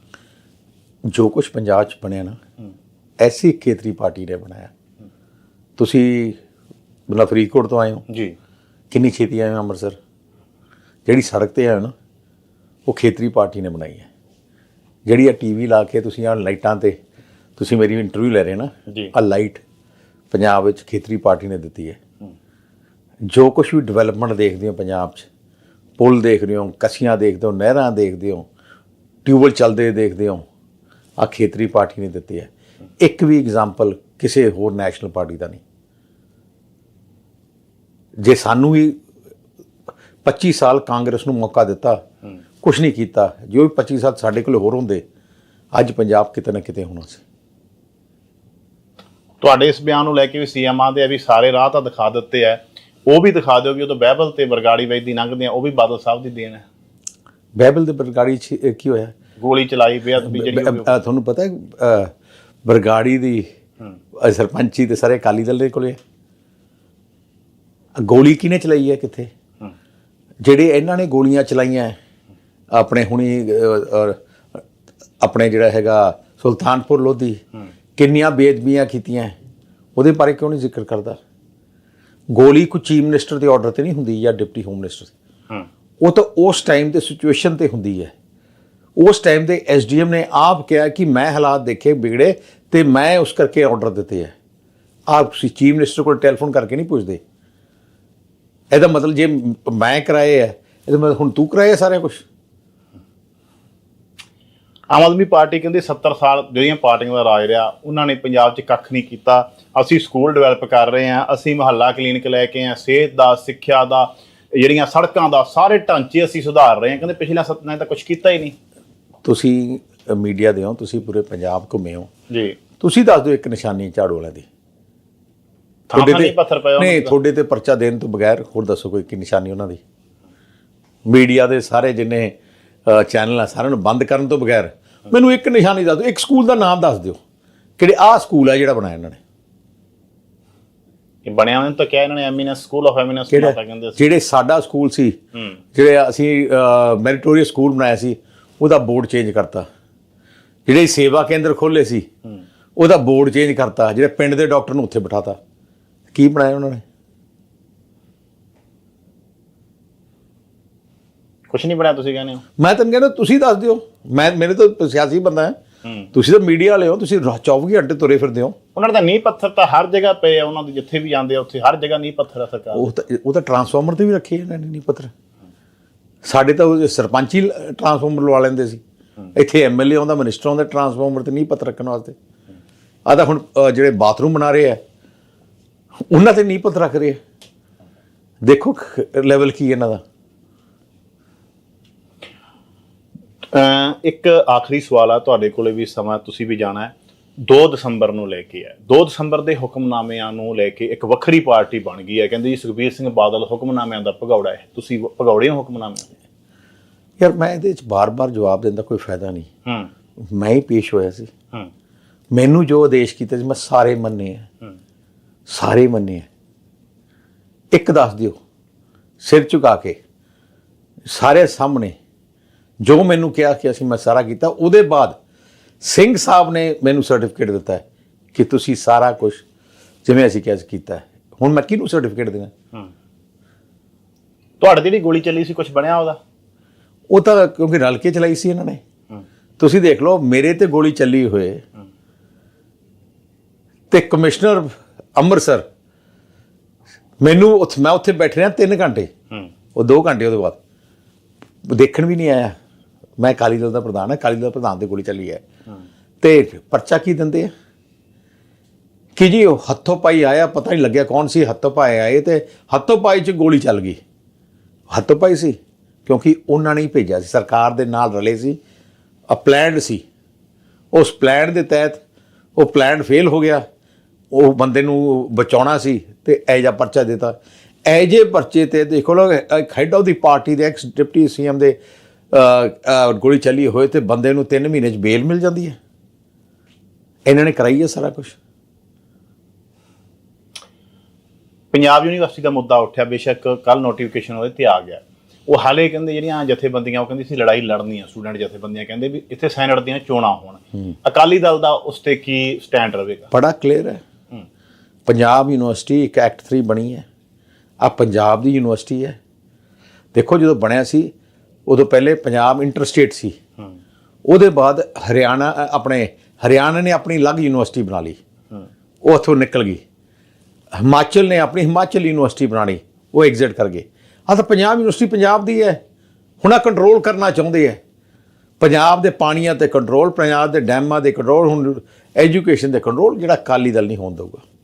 B: ਜੋ ਕੁਝ ਪੰਜਾਬ 'ਚ ਬਣਿਆ ਨਾ ਐਸੀ ਖੇਤਰੀ ਪਾਰਟੀ ਨੇ ਬਣਾਇਆ। ਤੁਸੀਂ ਮਤਲਬ ਫਰੀਦਕੋਟ ਤੋਂ ਆਏ ਹੋ?
A: ਜੀ।
B: ਕਿੰਨੀ ਛੇਤੀ ਆਏ ਹੋ ਅੰਮ੍ਰਿਤਸਰ? ਜਿਹੜੀ ਸੜਕ ਤੇ ਆਏ ਨਾ ਉਹ ਖੇਤਰੀ ਪਾਰਟੀ ਨੇ ਬਣਾਈ ਹੈ। ਜਿਹੜੀ ਆ ਟੀਵੀ ਲਾ ਕੇ ਤੁਸੀਂ ਆ ਲਾਈਟਾਂ ਤੇ ਤੁਸੀਂ ਮੇਰੀ ਇੰਟਰਵਿਊ ਲੈ ਰਹੇ ਨਾ। ਆ ਲਾਈਟ ਪੰਜਾਬ ਵਿੱਚ ਖੇਤਰੀ ਪਾਰਟੀ ਨੇ ਦਿੱਤੀ ਹੈ। ਜੋ ਕੁਝ ਵੀ ਡਿਵੈਲਪਮੈਂਟ ਦੇਖਦੇ ਹੋ ਪੰਜਾਬ 'ਚ ਪੁਲ ਦੇਖ ਰਹੇ ਹੋ ਕਸੀਆਂ ਦੇਖਦੇ ਹੋ ਨਹਿਰਾਂ ਦੇਖਦੇ ਹੋ ਟਿਊਬਲ ਚੱਲਦੇ ਦੇਖਦੇ ਹੋ ਆ ਖੇਤਰੀ ਪਾਰਟੀ ਨੇ ਦਿੱਤੀ ਹੈ। ਇੱਕ ਵੀ ਐਗਜ਼ਾਮਪਲ ਕਿਸੇ ਹੋਰ ਨੈਸ਼ਨਲ ਪਾਰਟੀ ਦਾ ਨਹੀਂ। ਜੇ ਸਾਨੂੰ ਵੀ 25 ਸਾਲ ਕਾਂਗਰਸ ਨੂੰ ਮੌਕਾ ਦਿੱਤਾ ਕੁਝ ਨਹੀਂ ਕੀਤਾ ਜੋ ਵੀ 25 ਸਾਲ ਸਾਡੇ ਕੋਲ ਹੋਰ ਹੁੰਦੇ ਅੱਜ ਪੰਜਾਬ ਕਿਤੇ ਨਾ ਕਿਤੇ ਹੋਣਾ ਸੀ।
A: ਤੁਹਾਡੇ ਇਸ ਬਿਆਨ ਨੂੰ ਲੈ ਕੇ ਵੀ ਸੀਐਮ ਆਂਦੇ ਆ ਵੀ ਸਾਰੇ ਰਾਹ ਤਾਂ ਦਿਖਾ ਦਿੱਤੇ ਆ ਉਹ ਵੀ ਦਿਖਾ ਦਿਓ ਵੀ ਉਦੋਂ ਬਹਿਬਲ ਤੇ ਬਰਗਾੜੀ ਵੈਦੀ ਲੰਘਦੇ ਆ ਉਹ ਵੀ ਬਾਦਲ ਸਾਹਿਬ ਦੀ ਦੇਣ ਹੈ
B: ਬਾਈਬਲ ਦੇ ਬਰਗਾੜੀ ਕੀ ਹੋਇਆ?
A: ਗੋਲੀ ਚਲਾਈ ਜਿਹੜੀ ਉਹ ਵੀ-
B: ਅ, ਤੁਹਾਨੂੰ ਪਤਾ ਹੈ ਬਰਗਾੜੀ ਦੀ ਸਰਪੰਚੀ ਤੇ ਸਾਰੇ ਅਕਾਲੀ ਦਲ ਦੇ ਕੋਲੇ ਗੋਲੀ ਕਿਹਨੇ ਚਲਾਈ ਹੈ ਕਿੱਥੇ। ਜਿਹੜੇ ਇਹਨਾਂ ਨੇ ਗੋਲੀਆਂ ਚਲਾਈਆਂ ਆਪਣੇ ਹੁਣੀ ਆਪਣੇ ਜਿਹੜਾ ਹੈਗਾ ਸੁਲਤਾਨਪੁਰ ਲੋਧੀ ਕਿੰਨੀਆਂ ਬੇਦਬੀਆਂ ਕੀਤੀਆਂ ਉਹਦੇ ਬਾਰੇ ਕਿਉਂ ਨਹੀਂ ਜ਼ਿਕਰ ਕਰਦਾ? ਗੋਲੀ ਕੋਈ ਚੀਫ ਮਿਨਿਸਟਰ ਦੇ ਆਰਡਰ ਤੇ ਨਹੀਂ ਹੁੰਦੀ ਜਾਂ ਡਿਪਟੀ ਹੋਮ ਮਿਨਿਸਟਰ ਦੇ।
A: ਹੂੰ।
B: ਉਹ ਤਾਂ ਉਸ ਟਾਈਮ ਤੇ ਸਿਚੁਏਸ਼ਨ ਤੇ ਹੁੰਦੀ ਹੈ। ਉਸ ਟਾਈਮ ਦੇ ਐਸਡੀਐਮ ਨੇ ਆਪ ਕਿਹਾ ਕਿ ਮੈਂ ਹਾਲਾਤ ਦੇਖੇ ਵਿਗੜੇ ਤੇ ਮੈਂ ਉਸ ਕਰਕੇ ਆਰਡਰ ਦਿੱਤੇ ਹੈ। ਆਪ ਤੁਸੀਂ ਚੀਫ ਮਿਨਿਸਟਰ ਕੋਲ ਟੈਲੀਫੋਨ ਕਰਕੇ ਨਹੀਂ ਪੁੱਛਦੇ। ਇਹਦਾ ਮਤਲਬ ਜੇ ਮੈਂ ਕਰਾਏ ਹੈ ਇਹਦਾ ਮਤਲਬ ਹੁਣ ਤੂੰ ਕਰਾਏ ਸਾਰੇ ਕੁਝ
A: ਆਮ ਆਦਮੀ ਪਾਰਟੀ ਕਹਿੰਦੀ 70 ਸਾਲ ਜਿਹੜੀਆਂ ਪਾਰਟੀਆਂ ਦਾ ਰਾਜ ਰਿਹਾ ਉਹਨਾਂ ਨੇ ਪੰਜਾਬ 'ਚ ਕੱਖ ਨਹੀਂ ਕੀਤਾ। ਅਸੀਂ ਸਕੂਲ ਡਿਵੈਲਪ ਕਰ ਰਹੇ ਹਾਂ ਅਸੀਂ ਮਹੱਲਾ ਕਲੀਨਿਕ ਲੈ ਕੇ ਆਏ ਸਿਹਤ ਦਾ ਸਿੱਖਿਆ ਦਾ ਜਿਹੜੀਆਂ ਸੜਕਾਂ ਦਾ ਸਾਰੇ ਢਾਂਚੇ ਅਸੀਂ ਸੁਧਾਰ ਰਹੇ ਹਾਂ। ਕਹਿੰਦੇ ਪਿਛਲੇ ਸੱਤ ਨੇ ਤਾਂ ਕੁਝ ਕੀਤਾ ਹੀ ਨਹੀਂ।
B: ਤੁਸੀਂ ਮੀਡੀਆ ਦੇ ਹੋ ਤੁਸੀਂ ਪੂਰੇ ਪੰਜਾਬ ਘੁੰਮੇ ਹੋ।
A: ਜੀ।
B: ਤੁਸੀਂ ਦੱਸ ਦਿਓ ਇੱਕ ਨਿਸ਼ਾਨੀ ਝਾੜੂ ਵਾਲਿਆਂ ਦੀ।
A: ਥਾਂ ਨਹੀਂ ਪੱਥਰ ਪਏ
B: ਨਹੀਂ। ਤੁਹਾਡੇ ਤੇ ਪਰਚਾ ਦੇਣ ਤੋਂ ਬਗੈਰ ਹੋਰ ਦੱਸੋ ਕੋਈ ਕੀ ਨਿਸ਼ਾਨੀ ਉਹਨਾਂ ਦੀ? ਮੀਡੀਆ ਦੇ ਸਾਰੇ ਜਿੰਨੇ ਚੈਨਲ ਆ ਸਾਰਿਆਂ ਨੂੰ ਬੰਦ ਕਰਨ ਤੋਂ ਬਗੈਰ ਮੈਨੂੰ ਇੱਕ ਨਿਸ਼ਾਨੀ ਦੱਸ ਦਿਓ ਇੱਕ ਸਕੂਲ ਦਾ ਨਾਮ ਦੱਸ ਦਿਓ ਕਿਹੜੇ ਆਹ ਸਕੂਲ ਆ ਜਿਹੜਾ ਬਣਾਇਆ ਇਹਨਾਂ ਨੇ?
A: ਇਹ ਬਣਿਆ ਉਹਨਾਂ ਤਾਂ ਕਿਹਾ ਇਹਨਾਂ ਨੇ ਐਮੀਨੈਂਸ ਸਕੂਲ ਆਫ ਐਮੀਨੈਂਸ ਬਣਾਤਾ ਕਹਿੰਦੇ ਸੀ।
B: ਜਿਹੜੇ ਸਾਡਾ ਸਕੂਲ ਸੀ ਜਿਹੜੇ ਅਸੀਂ ਮੈਰੀਟੋਰੀਅਸ ਸਕੂਲ ਬਣਾਇਆ ਸੀ ਉਹਦਾ ਬੋਰਡ ਚੇਂਜ ਕਰਤਾ। ਜਿਹੜੇ ਸੇਵਾ ਕੇਂਦਰ ਖੋਲੇ ਸੀ ਉਹਦਾ ਬੋਰਡ ਚੇਂਜ ਕਰਤਾ ਜਿਹੜੇ ਪਿੰਡ ਦੇ ਡਾਕਟਰ ਨੂੰ ਉੱਥੇ ਬਿਠਾਤਾ। ਕੀ ਬਣਾਇਆ ਉਹਨਾਂ ਨੇ?
A: ਕੁਝ ਨਹੀਂ ਬਣਿਆ ਤੁਸੀਂ ਕਹਿੰਦੇ ਹੋ?
B: ਮੈਂ ਤੈਨੂੰ ਕਹਿੰਦਾ ਤੁਸੀਂ ਦੱਸ ਦਿਓ। ਮੈਂ ਮੇਰੇ ਤੋਂ ਸਿਆਸੀ ਬੰਦਾ ਹੈ। ਤੁਸੀਂ ਤਾਂ ਮੀਡੀਆ ਵਾਲੇ ਹੋ ਤੁਸੀਂ ਰਾ- 24 ਘੰਟੇ ਤੁਰੇ ਫਿਰਦੇ ਹੋ।
A: ਉਹਨਾਂ ਦਾ ਨੀਂਹ ਪੱਥਰ ਤਾਂ ਹਰ ਜਗ੍ਹਾ ਪਏ ਆ ਉਹਨਾਂ ਦੇ ਜਿੱਥੇ ਵੀ ਜਾਂਦੇ ਆ ਉੱਥੇ ਹਰ ਜਗ੍ਹਾ ਨੀਂਹ ਪੱਥਰ ਆ ਸਰਕਾਰ।
B: ਉਹ ਤਾਂ ਉਹ ਤਾਂ ਟਰਾਂਸਫਾਰਮਰ ਤੇ ਵੀ ਰੱਖੇ ਇਹਨਾਂ ਨੇ ਨਹੀਂ ਪੱਤਰ ਸਾਡੇ ਤਾਂ ਸਰਪੰਚੀ ਟਰਾਂਸਫਾਰਮਰ ਲਵਾ ਲੈਂਦੇ ਸੀ। ਇੱਥੇ ਐਮਐਲਏ ਆਉਂਦਾ ਮਿਨਿਸਟਰ ਆਉਂਦਾ ਟਰਾਂਸਫਾਰਮਰ ਤੇ ਨਹੀਂ ਪੱਤਰ ਰੱਖਣ ਵਾਸਤੇ। ਆ ਤਾਂ ਹੁਣ ਜਿਹੜੇ ਬਾਥਰੂਮ ਬਣਾ ਰਹੇ ਆ ਉਹਨਾਂ ਤੇ ਨਹੀਂ ਰੱਖ ਰਹੇ ਆ। ਦੇਖੋ ਲੈਵਲ ਕੀ ਇਹਨਾਂ ਦਾ।
A: ਇੱਕ ਆਖਰੀ ਸਵਾਲ ਆ ਤੁਹਾਡੇ ਕੋਲੇ ਵੀ ਸਮਾਂ ਤੁਸੀਂ ਵੀ ਜਾਣਾ ਹੈ। 2 ਦਸੰਬਰ ਨੂੰ ਲੈ ਕੇ ਹੈ। 2 ਦਸੰਬਰ ਦੇ ਹੁਕਮਨਾਮਿਆਂ ਨੂੰ ਲੈ ਕੇ ਇੱਕ ਵੱਖਰੀ ਪਾਰਟੀ ਬਣ ਗਈ ਹੈ। ਕਹਿੰਦੇ ਜੀ ਸੁਖਬੀਰ ਸਿੰਘ ਬਾਦਲ ਹੁਕਮਨਾਮਿਆਂ ਦਾ ਭਗੌੜਾ ਹੈ। ਤੁਸੀਂ ਭਗੌੜੇ ਹੋ ਹੁਕਮਨਾਮਿਆਂ
B: ਯਾਰ ਮੈਂ ਇਹਦੇ ਵਿੱਚ ਬਾਰ-ਬਾਰ ਜਵਾਬ ਦੇਣ ਦਾ ਕੋਈ ਫਾਇਦਾ ਨਹੀਂ।
A: ਹੂੰ।
B: ਮੈਂ ਹੀ ਪੇਸ਼ ਹੋਇਆ ਸੀ।
A: ਹੂੰ।
B: ਮੈਨੂੰ ਜੋ ਆਦੇਸ਼ ਕੀਤੇ ਸੀ ਮੈਂ ਸਾਰੇ ਮੰਨੇ ਆ।
A: ਹੂੰ।
B: ਸਾਰੇ ਮੰਨੇ ਇੱਕ ਦੱਸ ਦਿਓ ਸਿਰ ਝੁਕਾ ਕੇ ਸਾਰੇ ਸਾਹਮਣੇ ਜੋ ਮੈਨੂੰ ਕਿਹਾ ਕਿ ਅਸੀਂ ਮੈਂ ਸਾਰਾ ਕੀਤਾ ਉਹਦੇ ਬਾਅਦ ਸਿੰਘ ਸਾਹਿਬ ਨੇ ਮੈਨੂੰ ਸਰਟੀਫਿਕੇਟ ਦਿੱਤਾ ਹੈ ਕਿ ਤੁਸੀਂ ਸਾਰਾ ਕੁਝ ਜਿਵੇਂ ਅਸੀਂ ਕਿਹਾ ਸੀ ਕੀਤਾ ਹੈ। ਹੁਣ ਮੈਂ ਕਿਹਨੂੰ ਸਰਟੀਫਿਕੇਟ ਦੇਣਾ?
A: ਹੂੰ। ਤੁਹਾਡੇ ਜਿਹੜੀ ਗੋਲੀ ਚੱਲੀ ਸੀ ਕੁਝ ਬਣਿਆ ਉਹਦਾ?
B: ਉਹ ਤਾਂ ਕਿਉਂਕਿ ਰਲ ਕੇ ਚਲਾਈ ਸੀ ਇਹਨਾਂ ਨੇ। ਤੁਸੀਂ ਦੇਖ ਲਓ ਮੇਰੇ ਤੇ ਗੋਲੀ ਚੱਲੀ ਹੋਏ ਤੇ ਕਮਿਸ਼ਨਰ ਅੰਮ੍ਰਿਤਸਰ। ਮੈਨੂੰ ਉੱਥੇ ਮੈਂ ਉੱਥੇ ਬੈਠ ਰਿਹਾ 3 ਘੰਟੇ।
A: ਹੂੰ।
B: ਉਹ 2 ਘੰਟੇ ਉਹਦੇ ਬਾਅਦ। ਦੇਖਣ ਵੀ ਨਹੀਂ ਆਇਆ। ਮੈਂ ਅਕਾਲੀ ਦਲ ਦਾ ਪ੍ਰਧਾਨ ਹਾਂ ਅਕਾਲੀ ਦਲ ਪ੍ਰਧਾਨ ਤੇ ਗੋਲੀ ਚੱਲੀ ਹੈ। ਤੇ ਪਰਚਾ ਕੀ ਦਿੰਦੇ ਆ? ਕਿ ਜੀ ਉਹ ਹੱਥੋਂ ਪਾਈ ਆਇਆ ਪਤਾ ਨਹੀਂ ਲੱਗਿਆ ਕੌਣ ਸੀ ਹੱਥੋਂ ਪਾਈ ਆਏ ਤੇ ਹੱਥੋਂ ਪਾਈ ਚ ਗੋਲੀ ਚੱਲ ਗਈ। ਹੱਥੋਂ ਪਾਈ ਸੀ ਕਿਉਂਕਿ ਉਹਨਾਂ ਨੇ ਹੀ ਭੇਜਿਆ ਸੀ। ਸਰਕਾਰ ਦੇ ਨਾਲ ਰਲੇ ਸੀ। ਅ ਪਲਾਨਡ ਸੀ। ਉਸ ਪਲਾਨ ਦੇ ਤਹਿਤ ਉਹ ਪਲਾਨ ਫੇਲ ਹੋ ਗਿਆ। ਉਹ ਬੰਦੇ ਨੂੰ ਬਚਾਉਣਾ ਸੀ ਤੇ ਐਜਾ ਪਰਚਾ ਦਿੱਤਾ। ਐਜੇ ਪਰਚੇ ਤੇ ਦੇਖੋ ਲੋ ਹੈਡ ਆਫ ਦੀ ਪਾਰਟੀ ਦੇ ਐਕਸ ਡਿਪਟੀ ਸੀਐਮ ਦੇ ਗੋਲੀ ਚੱਲੀ ਹੋਏ ਤੇ ਬੰਦੇ ਨੂੰ 3 ਮਹੀਨੇ ਚ ਬੇਲ ਮਿਲ ਜਾਂਦੀ ਹੈ। ਇਹਨਾਂ ਨੇ ਕਰਾਈ ਹੈ ਸਾਰਾ ਕੁਝ
A: ਪੰਜਾਬ ਯੂਨੀਵਰਸਿਟੀ ਦਾ ਮੁੱਦਾ ਉੱਠਿਆ ਬੇਸ਼ੱਕ ਕੱਲ ਨੋਟੀਫਿਕੇਸ਼ਨ ਉਹਦੇ ਤੇ ਆ ਗਿਆ। ਉਹ ਹਾਲੇ ਕਹਿੰਦੇ ਜਿਹੜੀਆਂ ਜਥੇਬੰਦੀਆਂ ਉਹ ਕਹਿੰਦੀ ਸੀ ਲੜਾਈ ਲੜਨੀ ਆ ਸਟੂਡੈਂਟ ਜਥੇਬੰਦੀਆਂ ਕਹਿੰਦੇ ਵੀ ਇੱਥੇ ਸੈਨੇਟ ਦੀਆਂ ਚੋਣਾਂ ਹੋਣ। ਅਕਾਲੀ ਦਲ ਦਾ ਉਸ ਤੇ ਕੀ ਸਟੈਂਡ ਰਹੇਗਾ?
B: ਬੜਾ ਕਲੀਅਰ ਹੂੰ। ਪੰਜਾਬ ਯੂਨੀਵਰਸਿਟੀ ਇੱਕ ਐਕਟ 3 ਬਣੀ ਹੈ। ਆ ਪੰਜਾਬ ਦੀ ਯੂਨੀਵਰਸਿਟੀ ਹੈ। ਦੇਖੋ ਜਦੋਂ ਬਣਿਆ ਸੀ ਉਦੋਂ ਪਹਿਲੇ ਪੰਜਾਬ ਇੰਟਰਸਟੇਟ ਸੀ।
A: ਹੂੰ।
B: ਉਹਦੇ ਬਾਅਦ ਹਰਿਆਣਾ ਆਪਣੇ ਹਰਿਆਣਾ ਨੇ ਆਪਣੀ ਅਲੱਗ ਯੂਨੀਵਰਸਿਟੀ ਬਣਾ ਲਈ। ਉਹ ਉੱਥੋਂ ਨਿਕਲ ਗਈ। ਹਿਮਾਚਲ ਨੇ ਆਪਣੀ ਹਿਮਾਚਲ ਯੂਨੀਵਰਸਿਟੀ ਬਣਾ ਲਈ। ਉਹ ਐਗਜ਼ਿਟ ਕਰ ਗਏ। ਆ ਤਾਂ ਪੰਜਾਬ ਯੂਨੀਵਰਸਿਟੀ ਪੰਜਾਬ ਦੀ ਹੈ। ਹੁਣ ਆ ਕੰਟਰੋਲ ਕਰਨਾ ਚਾਹੁੰਦੇ ਹੈ। ਪੰਜਾਬ ਦੇ ਪਾਣੀਆਂ ਤੇ ਕੰਟਰੋਲ ਪੰਜਾਬ ਦੇ ਡੈਮਾਂ ਦੇ ਕੰਟਰੋਲ ਹੁਣ ਐਜੂਕੇਸ਼ਨ ਦੇ ਕੰਟਰੋਲ ਜਿਹੜਾ ਅਕਾਲੀ ਦਲ ਨਹੀਂ ਹੋਣ ਦਊਗਾ।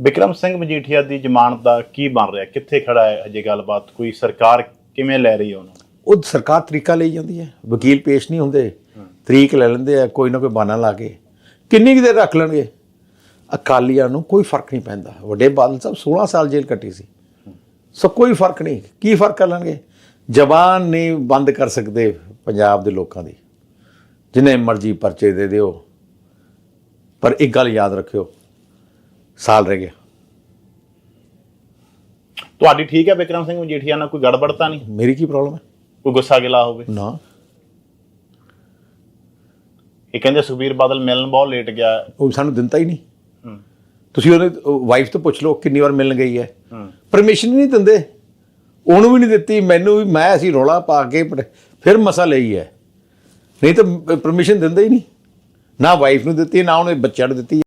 A: ਵਿਕਰਮ ਸਿੰਘ ਮਜੀਠੀਆ ਦੀ ਜ਼ਮਾਨਤ ਦਾ ਕੀ ਬਣ ਰਿਹਾ? ਕਿੱਥੇ ਖੜਾ ਹੈ ਅਜੇ ਗੱਲਬਾਤ? ਕੋਈ ਸਰਕਾਰ ਕਿਵੇਂ ਲੈ ਰਹੀ ਹੈ ਉਹਨੂੰ?
B: ਉਹ ਸਰਕਾਰ ਤਰੀਕਾ ਲਈ ਜਾਂਦੀ ਹੈ। ਵਕੀਲ ਪੇਸ਼ ਨਹੀਂ ਹੁੰਦੇ। ਤਰੀਕ ਲੈ ਲੈਂਦੇ ਆ ਕੋਈ ਨਾ ਕੋਈ ਬਹਾਨਾ ਲਾ ਕੇ। ਕਿੰਨੀ ਕੁ ਦੇਰ ਰੱਖ ਲੈਣਗੇ? ਅਕਾਲੀਆਂ ਨੂੰ ਕੋਈ ਫ਼ਰਕ ਨਹੀਂ ਪੈਂਦਾ। ਵੱਡੇ ਬਾਦਲ ਸਾਹਿਬ 16 ਸਾਲ ਜੇਲ੍ਹ ਕੱਟੀ ਸੀ। ਸੋ ਕੋਈ ਫ਼ਰਕ ਨਹੀਂ। ਕੀ ਫ਼ਰਕ ਕਰ ਲੈਣਗੇ? ਜ਼ਬਾਨ ਨਹੀਂ ਬੰਦ ਕਰ ਸਕਦੇ ਪੰਜਾਬ ਦੇ ਲੋਕਾਂ ਦੀ। ਜਿੰਨੇ ਮਰਜ਼ੀ ਪਰਚੇ ਦੇ ਦਿਓ। ਪਰ ਇੱਕ ਗੱਲ ਯਾਦ ਰੱਖਿਓ ਸਾਲ ਰਹਿ ਗਿਆ
A: ਤੁਹਾਡੀ ਠੀਕ ਹੈ ਵਿਕਰਮ ਸਿੰਘ ਮਜੀਠੀਆ ਨਾਲ? ਕੋਈ ਗੜਬੜ ਤਾਂ ਨਹੀਂ?
B: ਮੇਰੀ ਕੀ ਪ੍ਰੋਬਲਮ ਹੈ?
A: ਕੋਈ ਗੁੱਸਾ ਗਿਲਾ ਹੋਵੇ?
B: ਨਾ।
A: ਇਹ ਕਹਿੰਦੇ ਸੁਖਬੀਰ ਬਾਦਲ ਮਿਲਣ ਬਹੁਤ ਲੇਟ ਗਿਆ।
B: ਉਹ ਸਾਨੂੰ ਦਿੰਦਾ ਹੀ ਨਹੀਂ। ਤੁਸੀਂ ਉਹਨੇ ਵਾਈਫ ਤੋਂ ਪੁੱਛ ਲਓ ਕਿੰਨੀ ਵਾਰ ਮਿਲਣ ਗਈ ਹੈ। ਪਰਮਿਸ਼ਨ ਹੀ ਨਹੀਂ ਦਿੰਦੇ। ਉਹਨੂੰ ਵੀ ਨਹੀਂ ਦਿੱਤੀ ਮੈਨੂੰ ਵੀ ਮੈਂ ਅਸੀਂ ਰੌਲਾ ਪਾ ਕੇ ਫਿਰ ਮਸਾ ਲਈ ਹੈ। ਨਹੀਂ ਤਾਂ ਪਰਮਿਸ਼ਨ ਦਿੰਦੇ ਹੀ ਨਹੀਂ। ਨਾ ਵਾਈਫ ਨੂੰ ਦਿੱਤੀ ਨਾ ਉਹਨੇ ਬੱਚਿਆਂ ਨੂੰ ਦਿੱਤੀ।